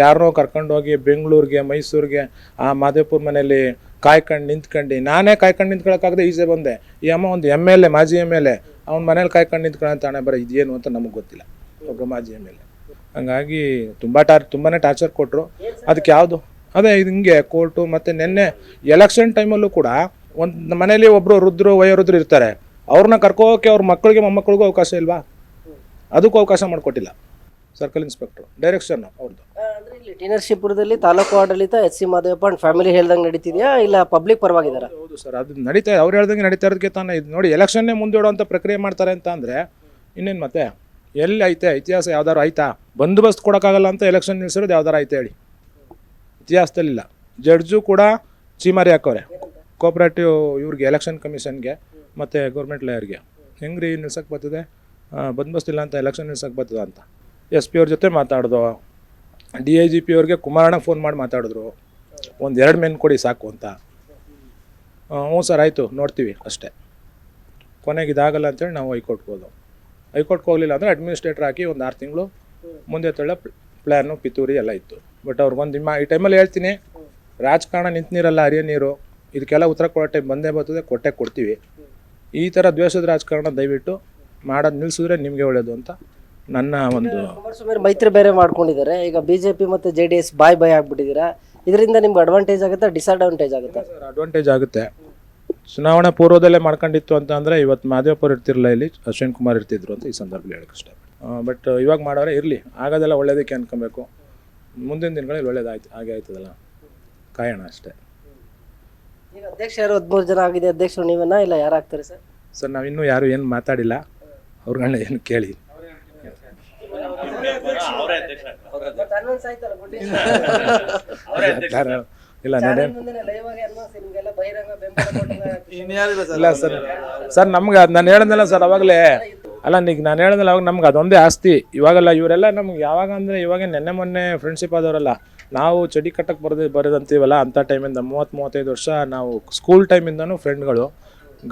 ಯಾರನ್ನೋ ಕರ್ಕೊಂಡೋಗಿ ಬೆಂಗಳೂರಿಗೆ, ಮೈಸೂರಿಗೆ, ಆ ಮಾದೇಪುರ ಮನೆಯಲ್ಲಿ ಕಾಯ್ಕೊಂಡು ನಿಂತ್ಕೊಂಡು, ನಾನೇ ಕಾಯ್ಕೊಂಡು ನಿಂತ್ಕೊಳಕ್ಕಾಗದೆ ಈಸೆ ಬಂದೆ. ಈ ಅಮ್ಮ ಒಂದು ಎಂ ಎಲ್ ಎ ಮಾಜಿ ಎಂ ಎಲ್ ಎ ಅವ್ನ ಮನೇಲಿ ಕಾಯ್ಕೊಂಡು ನಿಂತ್ಕೊಳ್ಳೋ ಹಣೆ ಬರ, ಇದೇನು ಅಂತ ನಮಗೆ ಗೊತ್ತಿಲ್ಲ. ಒಬ್ಬ ಮಾಜಿ ಎಂ ಎಲ್ ಎ ಹಂಗಾಗಿ ತುಂಬ ಟಾರ್ ತುಂಬಾ ಟಾರ್ಚರ್ ಕೊಟ್ಟರು ಅದಕ್ಕೆ ಯಾವುದು? ಅದೇ ಇದು ಹಿಂಗೆ ಕೋರ್ಟು, ಮತ್ತು ನಿನ್ನೆ ಎಲೆಕ್ಷನ್ ಟೈಮಲ್ಲೂ ಕೂಡ ಒಂದು ಮನೇಲಿ ಒಬ್ಬರು ವೃದ್ಧರು ವಯೋವೃದ್ಧರು ಇರ್ತಾರೆ. ಅವ್ರನ್ನ ಕರ್ಕೋಕೆ ಅವ್ರ ಮಕ್ಕಳಿಗೆ, ಮೊಮ್ಮಕ್ಕಳಿಗೂ ಅವಕಾಶ ಇಲ್ವಾ? ಅದಕ್ಕೂ ಅವಕಾಶ ಮಾಡಿಕೊಟ್ಟಿಲ್ಲ. ಸರ್ಕಲ್ ಇನ್ಸ್ಪೆಕ್ಟರ್ ಡೈರೆಕ್ಷನ್ ಅವ್ರದ್ದು ಅಂದ್ರೆ ಇಲ್ಲಿ ಟಿ ನರಸೀಪುರದಲ್ಲಿ ತಾಲೂಕು ಆಡಳಿತ H C Madevappa and family ಹೇಳ್ದಂಗೆ ನಡೀತಿದ್ಯಾ ಇಲ್ಲ ಪಬ್ಲಿಕ್ ಪರವಾಗಿದ್ದಾರೆ? ಹೌದು ಸರ್ ಅದು ನಡೀತಾ ಅವ್ರು ಹೇಳ್ದಂಗೆ ನಡೀತಾ ಇರೋದಕ್ಕೆ ತಾನೇ ಇದು ನೋಡಿ ಎಲೆಕ್ಷನ್ನೇ ಮುಂದೂಡುವಂಥ ಪ್ರಕ್ರಿಯೆ ಮಾಡ್ತಾರೆ ಅಂತ ಅಂದರೆ ಇನ್ನೇನು ಮತ್ತೆ ಎಲ್ಲಿ ಐತೆ ಇತಿಹಾಸ ಯಾವ್ದಾರು ಆಯ್ತಾ? ಬಂದೋಬಸ್ತ್ ಕೊಡೋಕ್ಕಾಗಲ್ಲ ಅಂತ ಎಲೆಕ್ಷನ್ ನಿಲ್ಸಿರೋದು ಯಾವ್ದಾರು ಐತೆ ಹೇಳಿ? ಇತಿಹಾಸದಲ್ಲಿಲ್ಲ. ಜಡ್ಜು ಕೂಡ ಚೀಮಾರಿ ಹಾಕೋರೆ. ಕೋಪ್ರೇಟಿವ್ ಇವ್ರಿಗೆ ಎಲೆಕ್ಷನ್ ಕಮಿಷನ್ಗೆ ಮತ್ತು ಗೌರ್ಮೆಂಟ್ ಲೇಯರ್ಗೆ ಹೆಂಗ್ರಿ ನಿಲ್ಸಕ್ಕೆ ಬರ್ತದೆ? ಬಂದೋಬಸ್ತ್ ಇಲ್ಲ ಅಂತ ಎಲೆಕ್ಷನ್ ನಿಲ್ಸಕ್ಕೆ ಬರ್ತದೆ ಅಂತ. ಎಸ್ ಪಿ ಅವ್ರ ಜೊತೆ ಮಾತಾಡಿದ್ರು ಡಿ ಐ ಜಿ ಪಿ ಅವ್ರಿಗೆ ಕುಮಾರಣ್ಣ ಫೋನ್ ಮಾಡಿ ಮಾತಾಡಿದ್ರು. ಒಂದು ಎರಡು ಮೆನ್ ಕೊಡಿ ಸಾಕು ಅಂತ. ಹ್ಞೂ ಸರ್, ಆಯಿತು, ನೋಡ್ತೀವಿ ಅಷ್ಟೇ. ಕೊನೆಗೆ ಇದಾಗಲ್ಲ ಅಂತೇಳಿ ನಾವು ಹೈಕೋರ್ಟ್ಗೆ ಹೋದವು ಹೈಕೋರ್ಟ್ಗೆ ಹೋಗಲಿಲ್ಲ ಅಂದರೆ ಅಡ್ಮಿನಿಸ್ಟ್ರೇಟರ್ ಹಾಕಿ ಒಂದು ಆರು ತಿಂಗಳು ಮುಂದೆ ತಳ್ಳ ಪ್ಲ್ಯಾನು ಪಿತೂರಿ ಎಲ್ಲ ಇತ್ತು. ಬಟ್ ಅವ್ರಿಗೊಂದು ನಿಮ್ಮ, ಈ ಟೈಮಲ್ಲಿ ಹೇಳ್ತೀನಿ, ರಾಜಕಾರಣ ನಿಂತು ನೀರಲ್ಲ ಹರಿಯ ನೀರು. ಇದಕ್ಕೆಲ್ಲ ಉತ್ತರ ಕೊಡೋ ಟೈಮ್ ಬಂದೇ ಬರ್ತದೆ, ಕೊಟ್ಟೆ ಕೊಡ್ತೀವಿ. ಈ ಥರ ದ್ವೇಷದ ರಾಜಕಾರಣ ದಯವಿಟ್ಟು ಮಾಡೋದು ನಿಲ್ಲಿಸಿದ್ರೆ ನಿಮಗೆ ಒಳ್ಳೆಯದು ಅಂತ ನನ್ನ ಒಂದು ಕುಮಾರಸ್ವಾಮಿ ಮೈತ್ರಿ ಬೇರೆ ಮಾಡ್ಕೊಂಡಿದ್ದಾರೆ. ಈಗ ಬಿಜೆಪಿ ಮತ್ತು J D S bye bye ಆಗ್ಬಿಟ್ಟಿದ್ದೀರಾ? ಇದರಿಂದ ನಿಮ್ಗೆ ಅಡ್ವಾಂಟೇಜ್ ಆಗುತ್ತಾ ಡಿಸ್ಅಡ್ವಾಂಟೇಜ್ ಆಗುತ್ತಾ? ಅಡ್ವಾಂಟೇಜ್ ಆಗುತ್ತೆ. ಚುನಾವಣಾ ಪೂರ್ವದಲ್ಲೇ ಮಾಡ್ಕೊಂಡಿತ್ತು ಅಂತ ಅಂದರೆ ಇವತ್ತು ಮಾದೇವಪುರ ಇರ್ತಿರಲಿಲ್ಲ ಇಲ್ಲಿ ಅಶ್ವಿನ್ ಕುಮಾರ್ ಇರ್ತಿದ್ರು ಅಂತ ಈ ಸಂದರ್ಭದಲ್ಲಿ ಹೇಳಕ್ಕೆ ಇಷ್ಟ ಬಟ್ ಇವಾಗ ಮಾಡೋರೆ ಇರಲಿ ಆಗೋದೆಲ್ಲ ಒಳ್ಳೇದಕ್ಕೆ ಅನ್ಕೊಬೇಕು. ಮುಂದಿನ ದಿನಗಳಲ್ಲಿ ಒಳ್ಳೇದಾಯ್ತು ಹಾಗೆ ಆಯ್ತದಲ್ಲ. ಕಾಯೋಣ ಅಷ್ಟೇ. ಈಗ ಅಧ್ಯಕ್ಷ ಯಾರು ಹದಿಮೂರು ಜನ ಆಗಿದೆ ಅಧ್ಯಕ್ಷರು ನೀವೇನಾ ಇಲ್ಲ ಯಾರು ಆಗ್ತಾರೆ ಸರ್? ಸರ್ ನಾವಿನ್ನೂ ಯಾರು ಏನು ಮಾತಾಡಿಲ್ಲ ಅವ್ರುಗಳನ್ನ ಏನು ಕೇಳಿ. ಇಲ್ಲ ಇಲ್ಲ ಸರ್? ಸರ್. ನಮ್ಗೆ ಅದು ನಾನು ಹೇಳ್ದಲ್ಲ ಸರ್ ಅವಾಗಲೇ ಅಲ್ಲ ನೀಗ ನಾನು ಹೇಳ್ದಲ್ಲ ಅವಾಗ ನಮ್ಗೆ ಅದೊಂದೇ ಆಸ್ತಿ. ಇವಾಗೆಲ್ಲ ಇವರೆಲ್ಲ ನಮ್ಗೆ ಯಾವಾಗ ಅಂದರೆ ಇವಾಗ ನೆನ್ನೆ ಮೊನ್ನೆ ಫ್ರೆಂಡ್ಶಿಪ್ ಆದವರಲ್ಲ. ನಾವು ಚಡಿ ಕಟ್ಟಕ್ಕೆ ಬರೋದು ಬರೋದಂತೀವಲ್ಲ ಅಂಥ ಟೈಮಿಂದ ಮೂವತ್ತು ಮೂವತ್ತೈದು ವರ್ಷ ನಾವು ಸ್ಕೂಲ್ ಟೈಮಿಂದನೂ ಫ್ರೆಂಡ್ಗಳು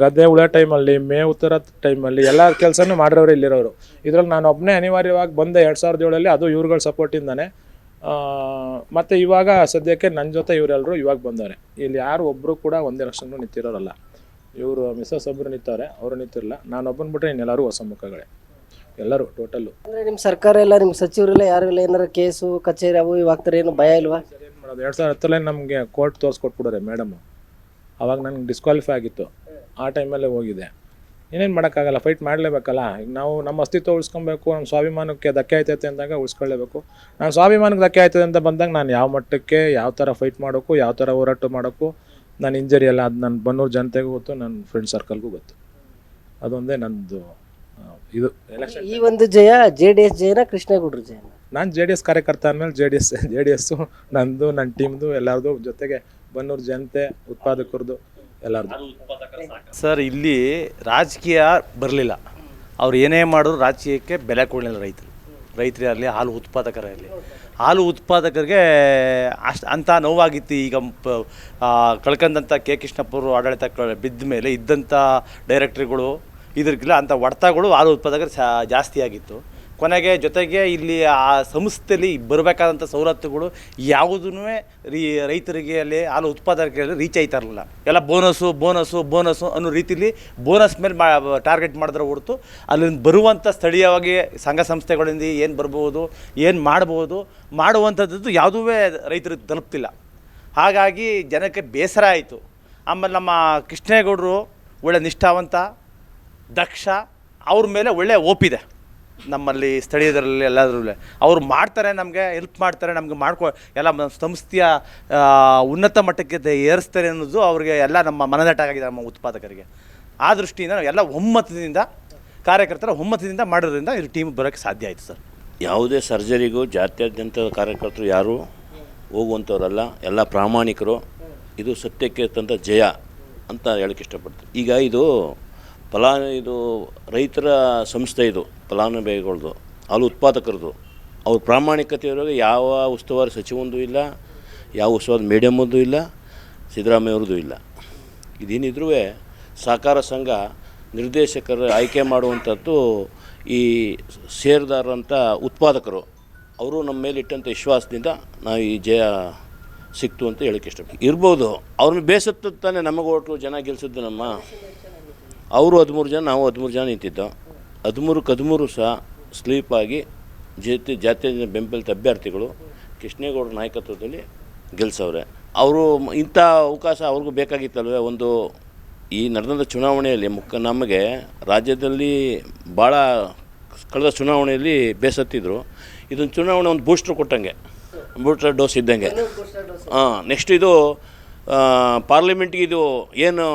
ಗದ್ದೆ ಉಳ ಟೈಮಲ್ಲಿ ಮೇ ಉತ್ತರ ಟೈಮಲ್ಲಿ ಎಲ್ಲ ಕೆಲಸನೂ ಮಾಡಿರೋರು ಇಲ್ಲಿರೋರು. ಇದ್ರಲ್ಲಿ ನಾನು ಒಬ್ಬನೇ ಅನಿವಾರ್ಯವಾಗಿ ಬಂದೆ ಎರಡು ಸಾವಿರದ ಏಳಲ್ಲಿ ಅದು ಇವ್ರುಗಳ ಸಪೋರ್ಟಿಂದಾನೆ ಮತ್ತು ಇವಾಗ ಸದ್ಯಕ್ಕೆ ನನ್ನ ಜೊತೆ ಇವರೆಲ್ಲರೂ ಇವಾಗ ಬಂದವ್ರೆ. ಇಲ್ಲಿ ಯಾರು ಒಬ್ಬರು ಕೂಡ ಒಂದೇ ಲಕ್ಷನೂ ನಿಂತಿರೋರಲ್ಲ. ಇವರು ಮಿಸಸ್ ಒಬ್ಬರು ನಿಂತವ್ರೆ ಅವರು ನಿಂತಿರಲ್ಲ ನಾನೊಬ್ಬನ ಬಿಟ್ಟರೆ ಇನ್ನೆಲ್ಲರೂ ಹೊಸ ಮುಖಗಳೇ. ಎಲ್ಲರೂ ಟೋಟಲ್ಲು. ಅಂದರೆ ನಿಮ್ಮ ಸರ್ಕಾರ ಎಲ್ಲ ನಿಮ್ಮ ಸಚಿವರೆಲ್ಲ ಯಾರು ಇಲ್ಲ ಏನಾರು ಕೇಸು ಕಚೇರಿ ಅವು ಇವಾಗ ತರ ಏನು ಭಯ ಇಲ್ವಾ? ಏನು ಮಾಡೋದು? ಎರಡು ಸಾವಿರ ಹತ್ತರಲ್ಲೇ ನಮಗೆ ಕೋರ್ಟ್ ತೋರಿಸ್ಕೊಟ್ಬಿಡೋರೆ ಮೇಡಮ್ ಅವಾಗ ನನಗೆ ಡಿಸ್ಕ್ವಾಲಿಫೈ ಆಗಿತ್ತು. ಆ ಟೈಮಲ್ಲೇ ಹೋಗಿದೆ. ಏನೇನು ಮಾಡೋಕ್ಕಾಗಲ್ಲ ಫೈಟ್ ಮಾಡಲೇಬೇಕಲ್ಲ. ಈಗ ನಾವು ನಮ್ಮ ಅಸ್ತಿತ್ವ ಉಳಿಸ್ಕೊಬೇಕು ನಮ್ಮ ಸ್ವಾಭಿಮಾನಕ್ಕೆ ಧಕ್ಕೆ ಆಯ್ತೈತೆ ಅಂದಾಗ ಉಳಿಸ್ಕೊಳ್ಳೇಬೇಕು. ನಾನು ಸ್ವಾಭಿಮಾನಕ್ಕೆ ಧಕ್ಕೆ ಆಯ್ತದೆ ಅಂತ ಬಂದಾಗ ನಾನು ಯಾವ ಮಟ್ಟಕ್ಕೆ ಯಾವ ಥರ ಫೈಟ್ ಮಾಡೋಕ್ಕೂ ಯಾವ ಥರ ಹೋರಾಟ ಮಾಡೋಕ್ಕೂ ನಾನು ಇಂಜರಿ ಎಲ್ಲ ಅದು ನನ್ನ ಬನ್ನೂರು ಜನತೆಗೂ ಗೊತ್ತು ನನ್ನ ಫ್ರೆಂಡ್ ಸರ್ಕಲ್ಗೂ ಗೊತ್ತು. ಅದೊಂದೇ ನನ್ನದು ಇದು ಎಲೆಕ್ಷನ್ ಈ ಒಂದು ಜಯ ಜೆ ಡಿ ಎಸ್ ಜಯನ ಕೃಷ್ಣೇಗೌಡರು ಜಯನ? ನಾನು ಜೆ ಡಿ ಎಸ್ ಕಾರ್ಯಕರ್ತ ಅಂದಮೇಲೆ J D S J D S ನಂದು ನನ್ನ ಟೀಮ್ದು ಎಲ್ಲರದು ಜೊತೆಗೆ ಬನ್ನೂರು ಜನತೆ ಉತ್ಪಾದಕರದು ಎಲ್ಲರದು. ಸರ್ ಇಲ್ಲಿ ರಾಜಕೀಯ ಬರಲಿಲ್ಲ. ಅವ್ರು ಏನೇ ಮಾಡಿದ್ರು ರಾಜಕೀಯಕ್ಕೆ ಬೆಲೆ ಕೊಡಲಿಲ್ಲ ರೈತರು. ರೈತರೇ ಆಗಲಿ ಹಾಲು ಉತ್ಪಾದಕರೇ ಆಗಲಿ. ಹಾಲು ಉತ್ಪಾದಕರಿಗೆ ಅಷ್ಟು ಅಂಥ ನೋವಾಗಿತ್ತು ಈಗ ಕಳ್ಕಂಡಂಥ ಕಳ್ಕೊಂಡಂಥ ಕೆ. ಕೃಷ್ಣಪ್ಪರು ಆಡಳಿತ ಕ- ಬಿದ್ದ ಮೇಲೆ ಇದ್ದಂಥ ಡೈರೆಕ್ಟ್ರಿಗಳು ಇದಕ್ಕೆಲ್ಲ ಅಂಥ ಹೊಡ್ತಗಳು ಹಾಲು ಉತ್ಪಾದಕರು ಸಾ ಜಾಸ್ತಿ ಆಗಿತ್ತು. ಕೊನೆಗೆ ಜೊತೆಗೆ ಇಲ್ಲಿ ಆ ಸಂಸ್ಥೆಯಲ್ಲಿ ಬರಬೇಕಾದಂಥ ಸವಲತ್ತುಗಳು ಯಾವುದೂ ರೀ ರೈತರಿಗೆ ಅಲ್ಲಿ ಹಾಲು ಉತ್ಪಾದಕರಲ್ಲಿ ರೀಚ್ ಆಯ್ತಾ ಇರಲಿಲ್ಲ. ಎಲ್ಲ ಬೋನಸ್ಸು ಬೋನಸ್ಸು ಬೋನಸ್ಸು ಅನ್ನೋ ರೀತಿಲಿ ಬೋನಸ್ ಮೇಲೆ ಮಾ ಟಾರ್ಗೆಟ್ ಮಾಡಿದ್ರೆ ಹೊರತು ಅಲ್ಲಿಂದ ಬರುವಂಥ ಸ್ಥಳೀಯವಾಗಿ ಸಂಘ ಸಂಸ್ಥೆಗಳಿಂದ ಏನು ಬರ್ಬೋದು, ಏನು ಮಾಡ್ಬೋದು ಮಾಡುವಂಥದ್ದು ಯಾವುದೂ ರೈತರಿಗೆ ತಲುಪ್ತಿಲ್ಲ. ಹಾಗಾಗಿ ಜನಕ್ಕೆ ಬೇಸರ ಆಯಿತು. ಆಮೇಲೆ ನಮ್ಮ ಕೃಷ್ಣೇಗೌಡರು ಒಳ್ಳೆ ನಿಷ್ಠಾವಂತ, ದಕ್ಷ, ಅವ್ರ ಮೇಲೆ ಒಳ್ಳೆ ಒಪ್ಪಿದೆ. ನಮ್ಮಲ್ಲಿ ಸ್ಥಳೀಯದರಲ್ಲಿ ಎಲ್ಲಾದ್ರೂ ಅವ್ರು ಮಾಡ್ತಾರೆ ನಮಗೆ ಹೆಲ್ಪ್ ಮಾಡ್ತಾರೆ ನಮಗೆ ಮಾಡ್ಕೊ, ಎಲ್ಲ ಸಂಸ್ಥೆಯ ಉನ್ನತ ಮಟ್ಟಕ್ಕೆ ಏರಿಸ್ತಾರೆ ಅನ್ನೋದು ಅವ್ರಿಗೆ ಎಲ್ಲ ನಮ್ಮ ಮನದಟ್ಟಾಗಿದೆ ನಮ್ಮ ಉತ್ಪಾದಕರಿಗೆ. ಆ ದೃಷ್ಟಿಯಿಂದ ನಾವು ಎಲ್ಲ ಒಮ್ಮತದಿಂದ, ಕಾರ್ಯಕರ್ತರ ಒಮ್ಮತದಿಂದ ಮಾಡೋದ್ರಿಂದ ಇದು ಟೀಮ್ ಬರೋಕ್ಕೆ ಸಾಧ್ಯ ಆಯಿತು ಸರ್. ಯಾವುದೇ ಸರ್ಜರಿಗೂ, ಜಾತ್ಯಾದ್ಯಂತ ಕಾರ್ಯಕರ್ತರು ಯಾರು ಹೋಗುವಂಥವ್ರಲ್ಲ, ಎಲ್ಲ ಪ್ರಾಮಾಣಿಕರು, ಇದು ಸತ್ಯಕ್ಕೆ ತಂದ ಜಯ ಅಂತ ಹೇಳಕ್ಕೆ ಇಷ್ಟಪಡ್ತೀನಿ. ಈಗ ಇದು ಫಲ, ಇದು ರೈತರ ಸಂಸ್ಥೆ ಇದು. ಫಲಾನುಭವಿಗಳದು ಅಲ್ಲಿ ಉತ್ಪಾದಕರದ್ದು ಅವ್ರ ಪ್ರಾಮಾಣಿಕತೆ ಪ್ರಾಮಾಣಿಕತೆಯವ್ರಿಗೆ ಯಾವ ಉಸ್ತುವಾರಿ ಸಚಿವಂದು ಇಲ್ಲ, ಯಾವ ಉಸ್ತುವಾರಿ ಮೀಡಿಯಮ್ಮದ್ದು ಇಲ್ಲ ಸಿದ್ದರಾಮಯ್ಯವ್ರದ್ದು ಇಲ್ಲ. ಇದೇನಿದ್ರೂ ಸಹಕಾರ ಸಂಘ ನಿರ್ದೇಶಕರು ಆಯ್ಕೆ ಮಾಡುವಂಥದ್ದು ಈ ಷೇರುದಾರರಂಥ ಉತ್ಪಾದಕರು. ಅವರು ನಮ್ಮ ಮೇಲೆ ಇಟ್ಟಂಥ ವಿಶ್ವಾಸದಿಂದ ನಾವು ಈ ಜಯ ಸಿಕ್ತು ಅಂತ ಹೇಳಕ್ಕೆ ಇಷ್ಟಪಡ್ತೀನಿ. ಇರ್ಬೋದು, ಅವ್ರನ್ನ ಬೇಸತ್ತು ತಾನೇ ನಮಗೆ ಓಟು ಜನ ಗೆಲ್ಸಿದ್ದು ನಮ್ಮ. ಅವರು ಹದಿಮೂರು ಜನ, ನಾವು ಹದಿಮೂರು ಜನ ನಿಂತಿದ್ದೋ. ಹದಿಮೂರಕ್ಕೆ ಹದಿಮೂರು ಸಹ ಸ್ಲೀಪಾಗಿ ಜಾತಿ ಜಾತ್ಯ ಬೆಂಬಲಿತ ಅಭ್ಯರ್ಥಿಗಳು ಕೃಷ್ಣೇಗೌಡರ ನಾಯಕತ್ವದಲ್ಲಿ ಗೆಲ್ಸವ್ರೆ. ಅವರು ಇಂಥ ಅವಕಾಶ ಅವ್ರಿಗೂ ಬೇಕಾಗಿತ್ತಲ್ವೇ? ಒಂದು ಈ ನಡೆದ ಚುನಾವಣೆಯಲ್ಲಿ ಮುಖ ನಮಗೆ ರಾಜ್ಯದಲ್ಲಿ ಭಾಳ ಕಳೆದ ಚುನಾವಣೆಯಲ್ಲಿ ಬೇಸತ್ತಿದ್ರು. ಇದೊಂದು ಚುನಾವಣೆ ಒಂದು ಬೂಸ್ಟ್ರ್ ಕೊಟ್ಟಂಗೆ. ಬೂಸ್ಟರ್ ಡೋಸ್ ಇದ್ದಂಗೆ. ಹಾಂ ನೆಕ್ಸ್ಟ್ ಇದು ಪಾರ್ಲಿಮೆಂಟ್ಗೆ ಇದು ಏನು,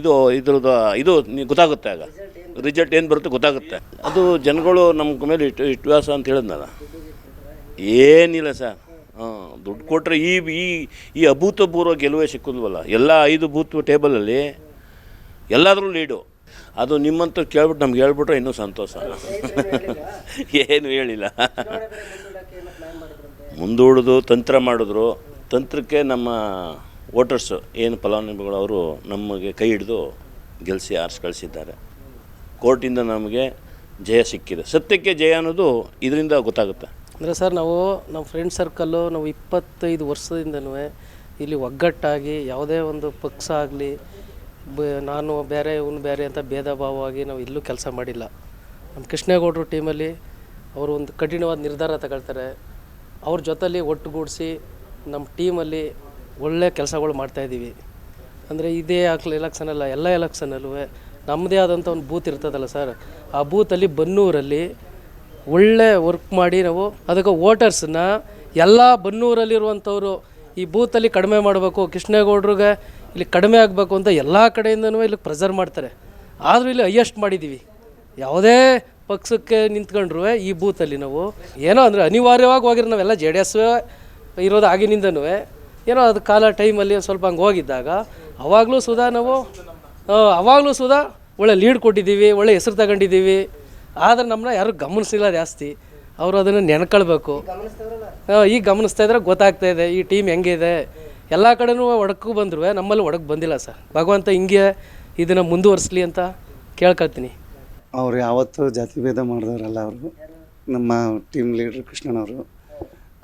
ಇದು ಇದ್ರದ್ದು, ಇದು ಗೊತ್ತಾಗುತ್ತೆ ಆಗ. ರಿಸಲ್ಟ್ ಏನು ಬರುತ್ತೆ ಗೊತ್ತಾಗುತ್ತೆ. ಅದು ಜನಗಳು ನಮ್ಮ ಮೇಲೆ ಇಟ್ಟು ವಿಶ್ವಾಸ ಅಂತ ಹೇಳಿದ್ನಲ್ಲ. ಏನಿಲ್ಲ ಸರ್. ಹಾಂ, ದುಡ್ಡು ಕೊಟ್ಟರೆ ಈ ಈ ಈ ಅಭೂತಪೂರ್ವ ಗೆಲುವೇ ಸಿಕ್ಕಿದ್ವಲ್ಲ. ಎಲ್ಲ ಐದು ಬೂತ್ ಟೇಬಲಲ್ಲಿ ಎಲ್ಲಾದರೂ ಲೀಡು. ಅದು ನಿಮ್ಮಂತ ಕೇಳ್ಬಿಟ್ಟು ನಮ್ಗೆ ಹೇಳ್ಬಿಟ್ರೆ ಇನ್ನೂ ಸಂತೋಷ. ಏನು ಹೇಳಿಲ್ಲ. ಮುಂದೂಡಿದು, ತಂತ್ರ ಮಾಡಿದ್ರು. ತಂತ್ರಕ್ಕೆ ನಮ್ಮ ವೋಟರ್ಸು ಏನು ಫಲಾನುಭವಿಗಳು ಅವರು ನಮಗೆ ಕೈ ಹಿಡಿದು ಗೆಲ್ಲಿಸಿ ಆರಿಸಿ ಕಳಿಸಿದ್ದಾರೆ. ಕೋರ್ಟಿಂದ ನಮಗೆ ಜಯ ಸಿಕ್ಕಿದೆ. ಸತ್ಯಕ್ಕೆ ಜಯ ಅನ್ನೋದು ಇದರಿಂದ ಗೊತ್ತಾಗುತ್ತೆ. ಅಂದರೆ ಸರ್, ನಾವು ನಮ್ಮ ಫ್ರೆಂಡ್ ಸರ್ಕಲ್ಲು ನಾವು ಇಪ್ಪತ್ತೈದು ವರ್ಷದಿಂದನೂ ಇಲ್ಲಿ ಒಗ್ಗಟ್ಟಾಗಿ ಯಾವುದೇ ಒಂದು ಪಕ್ಷ ಆಗಲಿ, ಬ, ನಾನು ಬೇರೆ, ಇವನು ಬೇರೆ ಅಂತ ಭೇದ ಭಾವವಾಗಿ ನಾವು ಇಲ್ಲೂ ಕೆಲಸ ಮಾಡಿಲ್ಲ. ನಮ್ಮ ಕೃಷ್ಣೇಗೌಡರು ಟೀಮಲ್ಲಿ ಅವರು ಒಂದು ಕಠಿಣವಾದ ನಿರ್ಧಾರ ತಗೊಳ್ತಾರೆ. ಅವ್ರ ಜೊತೆಲಿ ಒಟ್ಟುಗೂಡಿಸಿ ನಮ್ಮ ಟೀಮಲ್ಲಿ ಒಳ್ಳೆ ಕೆಲಸಗಳು ಮಾಡ್ತಾಯಿದ್ದೀವಿ ಅಂದರೆ ಇದೇ ಆಗಲಿ ಎಲೆಕ್ಷನಲ್ಲ ಎಲ್ಲ ಎಲೆಕ್ಷನಲ್ಲೂ ನಮ್ಮದೇ ಆದಂಥ ಒಂದು ಬೂತ್ ಇರ್ತದಲ್ಲ ಸರ್, ಆ ಬೂತಲ್ಲಿ ಬನ್ನೂರಲ್ಲಿ ಒಳ್ಳೆ ವರ್ಕ್ ಮಾಡಿ ನಾವು ಅದಕ್ಕೆ ವೋಟರ್ಸನ್ನ ಎಲ್ಲ ಬನ್ನೂರಲ್ಲಿರುವಂಥವರು ಈ ಬೂತಲ್ಲಿ ಕಡಿಮೆ ಮಾಡಬೇಕು, ಕೃಷ್ಣೇಗೌಡ್ರಿಗೆ ಇಲ್ಲಿ ಕಡಿಮೆ ಆಗಬೇಕು ಅಂತ ಎಲ್ಲ ಕಡೆಯಿಂದನೂ ಇಲ್ಲಿ ಪ್ರೆಸರ್ ಮಾಡ್ತಾರೆ. ಆದರೂ ಇಲ್ಲಿ ಹೈಯೆಸ್ಟ್ ಮಾಡಿದ್ದೀವಿ ಯಾವುದೇ ಪಕ್ಷಕ್ಕೆ ನಿಂತ್ಕೊಂಡ್ರು ಈ ಬೂತಲ್ಲಿ ನಾವು, ಏನೋ ಅಂದರೆ ಅನಿವಾರ್ಯವಾಗಿ ಹೋಗಿರೋ ನಾವೆಲ್ಲ ಜೆ ಡಿ ಎಸ್ ಇರೋದು ಆಗಿನಿಂದನೂ, ಏನೋ ಅದು ಕಾಲ ಟೈಮಲ್ಲಿ ಸ್ವಲ್ಪ ಹಂಗೆ ಹೋಗಿದ್ದಾಗ, ಅವಾಗಲೂ ಸುಧಾ ನಾವು ಅವಾಗಲೂ ಸುಧಾ ಒಳ್ಳೆ ಲೀಡ್ ಕೊಟ್ಟಿದ್ದೀವಿ ಒಳ್ಳೆ ಹೆಸರು ತಗೊಂಡಿದ್ದೀವಿ. ಆದರೆ ನಮ್ಮನ್ನ ಯಾರೂ ಗಮನಿಸಿಲ್ಲ ಜಾಸ್ತಿ. ಅವರು ಅದನ್ನು ನೆನ್ಕೊಳ್ಬೇಕು. ಈಗ ಗಮನಿಸ್ತಾ ಇದ್ರೆ ಗೊತ್ತಾಗ್ತಾ ಇದೆ ಈ ಟೀಮ್ ಹೆಂಗಿದೆ. ಎಲ್ಲ ಕಡೆನೂ ಒಡಕು ಬಂದರೂ ನಮ್ಮಲ್ಲಿ ಒಡಕು ಬಂದಿಲ್ಲ ಸರ್. ಭಗವಂತ ಹಿಂಗೆ ಇದನ್ನು ಮುಂದುವರಿಸಲಿ ಅಂತ ಕೇಳ್ಕೊಳ್ತೀನಿ. ಅವ್ರು ಯಾವತ್ತೂ ಜಾತಿ ಭೇದ ಮಾಡಿದವರಲ್ಲ ಅವರು. ನಮ್ಮ ಟೀಮ್ ಲೀಡ್ರ್ ಕೃಷ್ಣನವರು.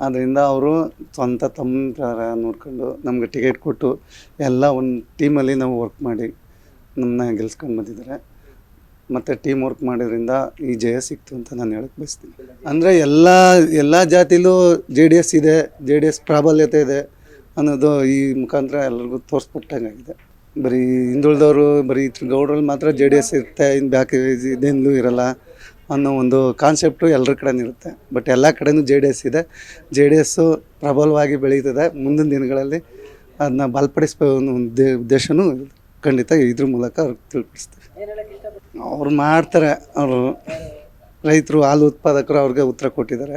ಅದರಿಂದ ಅವರು ಸ್ವಂತ ತಮ್ಮ ಥರ ನೋಡ್ಕೊಂಡು ನಮಗೆ ಟಿಕೆಟ್ ಕೊಟ್ಟು ಎಲ್ಲ ಒಂದು ಟೀಮಲ್ಲಿ ನಾವು ವರ್ಕ್ ಮಾಡಿ ನಮ್ಮನ್ನ ಗೆಲ್ಸ್ಕೊಂಡು ಬಂದಿದ್ದಾರೆ. ಮತ್ತು ಟೀಮ್ ವರ್ಕ್ ಮಾಡೋದ್ರಿಂದ ಈ ಜಯ ಸಿಕ್ತು ಅಂತ ನಾನು ಹೇಳಕ್ಕೆ ಬಯಸ್ತೀನಿ. ಅಂದರೆ ಎಲ್ಲ ಎಲ್ಲ ಜಾತಿಲೂ ಜೆ ಡಿ ಎಸ್ ಇದೆ ಜೆ ಡಿ ಎಸ್ ಪ್ರಾಬಲ್ಯತೆ ಇದೆ ಅನ್ನೋದು ಈ ಮುಖಾಂತರ ಎಲ್ಲರಿಗೂ ತೋರಿಸ್ಬಿಟ್ಟಂಗಾಗಿದೆ ಬರೀ ಹಿಂದುಳಿದವರು, ಬರೀ ಗೌಡ್ರಲ್ಲಿ ಮಾತ್ರ ಜೆ ಡಿ ಎಸ್ ಇರುತ್ತೆ ಇನ್ನು ಬ್ಯಾಕ್ ಇದೇನು ಇರಲ್ಲ ಅನ್ನೋ ಒಂದು ಕಾನ್ಸೆಪ್ಟು ಎಲ್ಲರ ಕಡೆನೂ ಇರುತ್ತೆ. ಬಟ್ ಎಲ್ಲ ಕಡೆನೂ ಜೆ ಡಿ ಎಸ್ ಇದೆ. ಜೆ ಡಿ ಎಸ್ಸು ಪ್ರಬಲವಾಗಿ ಬೆಳೀತದೆ. ಮುಂದಿನ ದಿನಗಳಲ್ಲಿ ಅದನ್ನ ಬಲಪಡಿಸ್ಬೋ ಅನ್ನೋ ಒಂದು ಉದ್ದೇಶವೂ ಉದ್ದೇಶನೂ ಖಂಡಿತ ಇದ್ರ ಮೂಲಕ ಅವ್ರಿಗೆ ತಿಳಿಸ್ತೀವಿ ಅವ್ರು ಮಾಡ್ತಾರೆ ಅವರು. ರೈತರು ಹಾಲು ಉತ್ಪಾದಕರು ಅವ್ರಿಗೆ ಉತ್ತರ ಕೊಟ್ಟಿದ್ದಾರೆ.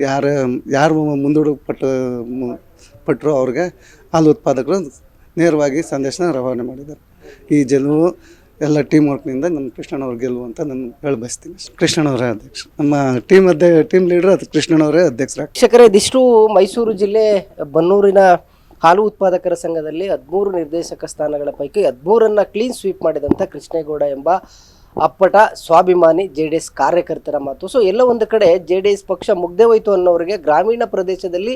ಯಾರು ಯಾರು ಮುಂದೂಡು ಪಟ್ಟು ಮು- ಪಟ್ಟರು ಅವ್ರಿಗೆ ಹಾಲು ಉತ್ಪಾದಕರು ನೇರವಾಗಿ ಸಂದೇಶನ ರವಾನೆ ಮಾಡಿದ್ದಾರೆ. ಈ ಗೆಲುವು ಎಲ್ಲ ಟೀಮ್ ವರ್ಕ್ನಿಂದ ನಮ್ಮ ಕೃಷ್ಣನವ್ರ ಗೆಲುವು ಅಂತ ನಾನು ಹೇಳಿ ಬಯಸ್ತೀನಿ ಕೃಷ್ಣನವರೇ ಅಧ್ಯಕ್ಷ. ನಮ್ಮ ಟೀಮ್ ಅಧ್ಯ ಟೀಮ್ ಲೀಡರ್ ಅದು ಕೃಷ್ಣನವರೇ ಅಧ್ಯಕ್ಷರ ಶಿಕ್ಷಕರೇ, ಇದಿಷ್ಟು ಮೈಸೂರು ಜಿಲ್ಲೆ ಬನ್ನೂರಿನ ಹಾಲು ಉತ್ಪಾದಕರ ಸಂಘದಲ್ಲಿ ಹದಿಮೂರು ನಿರ್ದೇಶಕ ಸ್ಥಾನಗಳ ಪೈಕಿ ಹದಿಮೂರನ್ನು ಕ್ಲೀನ್ ಸ್ವೀಪ್ ಮಾಡಿದಂಥ ಕೃಷ್ಣೇಗೌಡ ಎಂಬ ಅಪ್ಪಟ ಸ್ವಾಭಿಮಾನಿ ಜೆ ಡಿ ಎಸ್ ಕಾರ್ಯಕರ್ತರ ಮಾತು. ಸೊ ಎಲ್ಲ ಒಂದು ಕಡೆ ಜೆ ಡಿ ಎಸ್ ಪಕ್ಷ ಮುಗ್ದೇ ಹೋಯಿತು ಅನ್ನೋರಿಗೆ ಗ್ರಾಮೀಣ ಪ್ರದೇಶದಲ್ಲಿ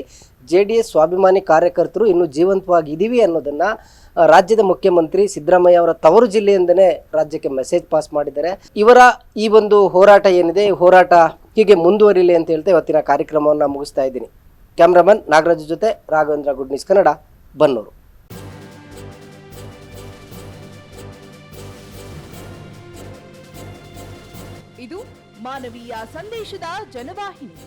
ಜೆ ಡಿ ಎಸ್ ಸ್ವಾಭಿಮಾನಿ ಕಾರ್ಯಕರ್ತರು ಇನ್ನೂ ಜೀವಂತವಾಗಿ ಅನ್ನೋದನ್ನು ರಾಜ್ಯದ ಮುಖ್ಯಮಂತ್ರಿ ಸಿದ್ದರಾಮಯ್ಯ ಅವರ ತವರು ಜಿಲ್ಲೆಯಿಂದನೇ ರಾಜ್ಯಕ್ಕೆ ಮೆಸೇಜ್ ಪಾಸ್ ಮಾಡಿದ್ದಾರೆ. ಇವರ ಈ ಒಂದು ಹೋರಾಟ ಏನಿದೆ? ಹೋರಾಟ ಹೀಗೆ ಮುಂದುವರಿಲಿ ಅಂತ ಹೇಳ್ತಾ ಇವತ್ತಿನ ಕಾರ್ಯಕ್ರಮವನ್ನು ಮುಗಿಸ್ತಾ ಇದ್ದೀನಿ. ಕ್ಯಾಮ್ರಾಮನ್ ನಾಗರಾಜ್ ಜೊತೆ ರಾಘವೇಂದ್ರ ಗುಡ್ ನ್ಯೂಸ್ ಕನ್ನಡ ಬನ್ನೂರು. ಇದು ಮಾನವೀಯ ಸಂದೇಶದ ಜನವಾಹಿನಿ.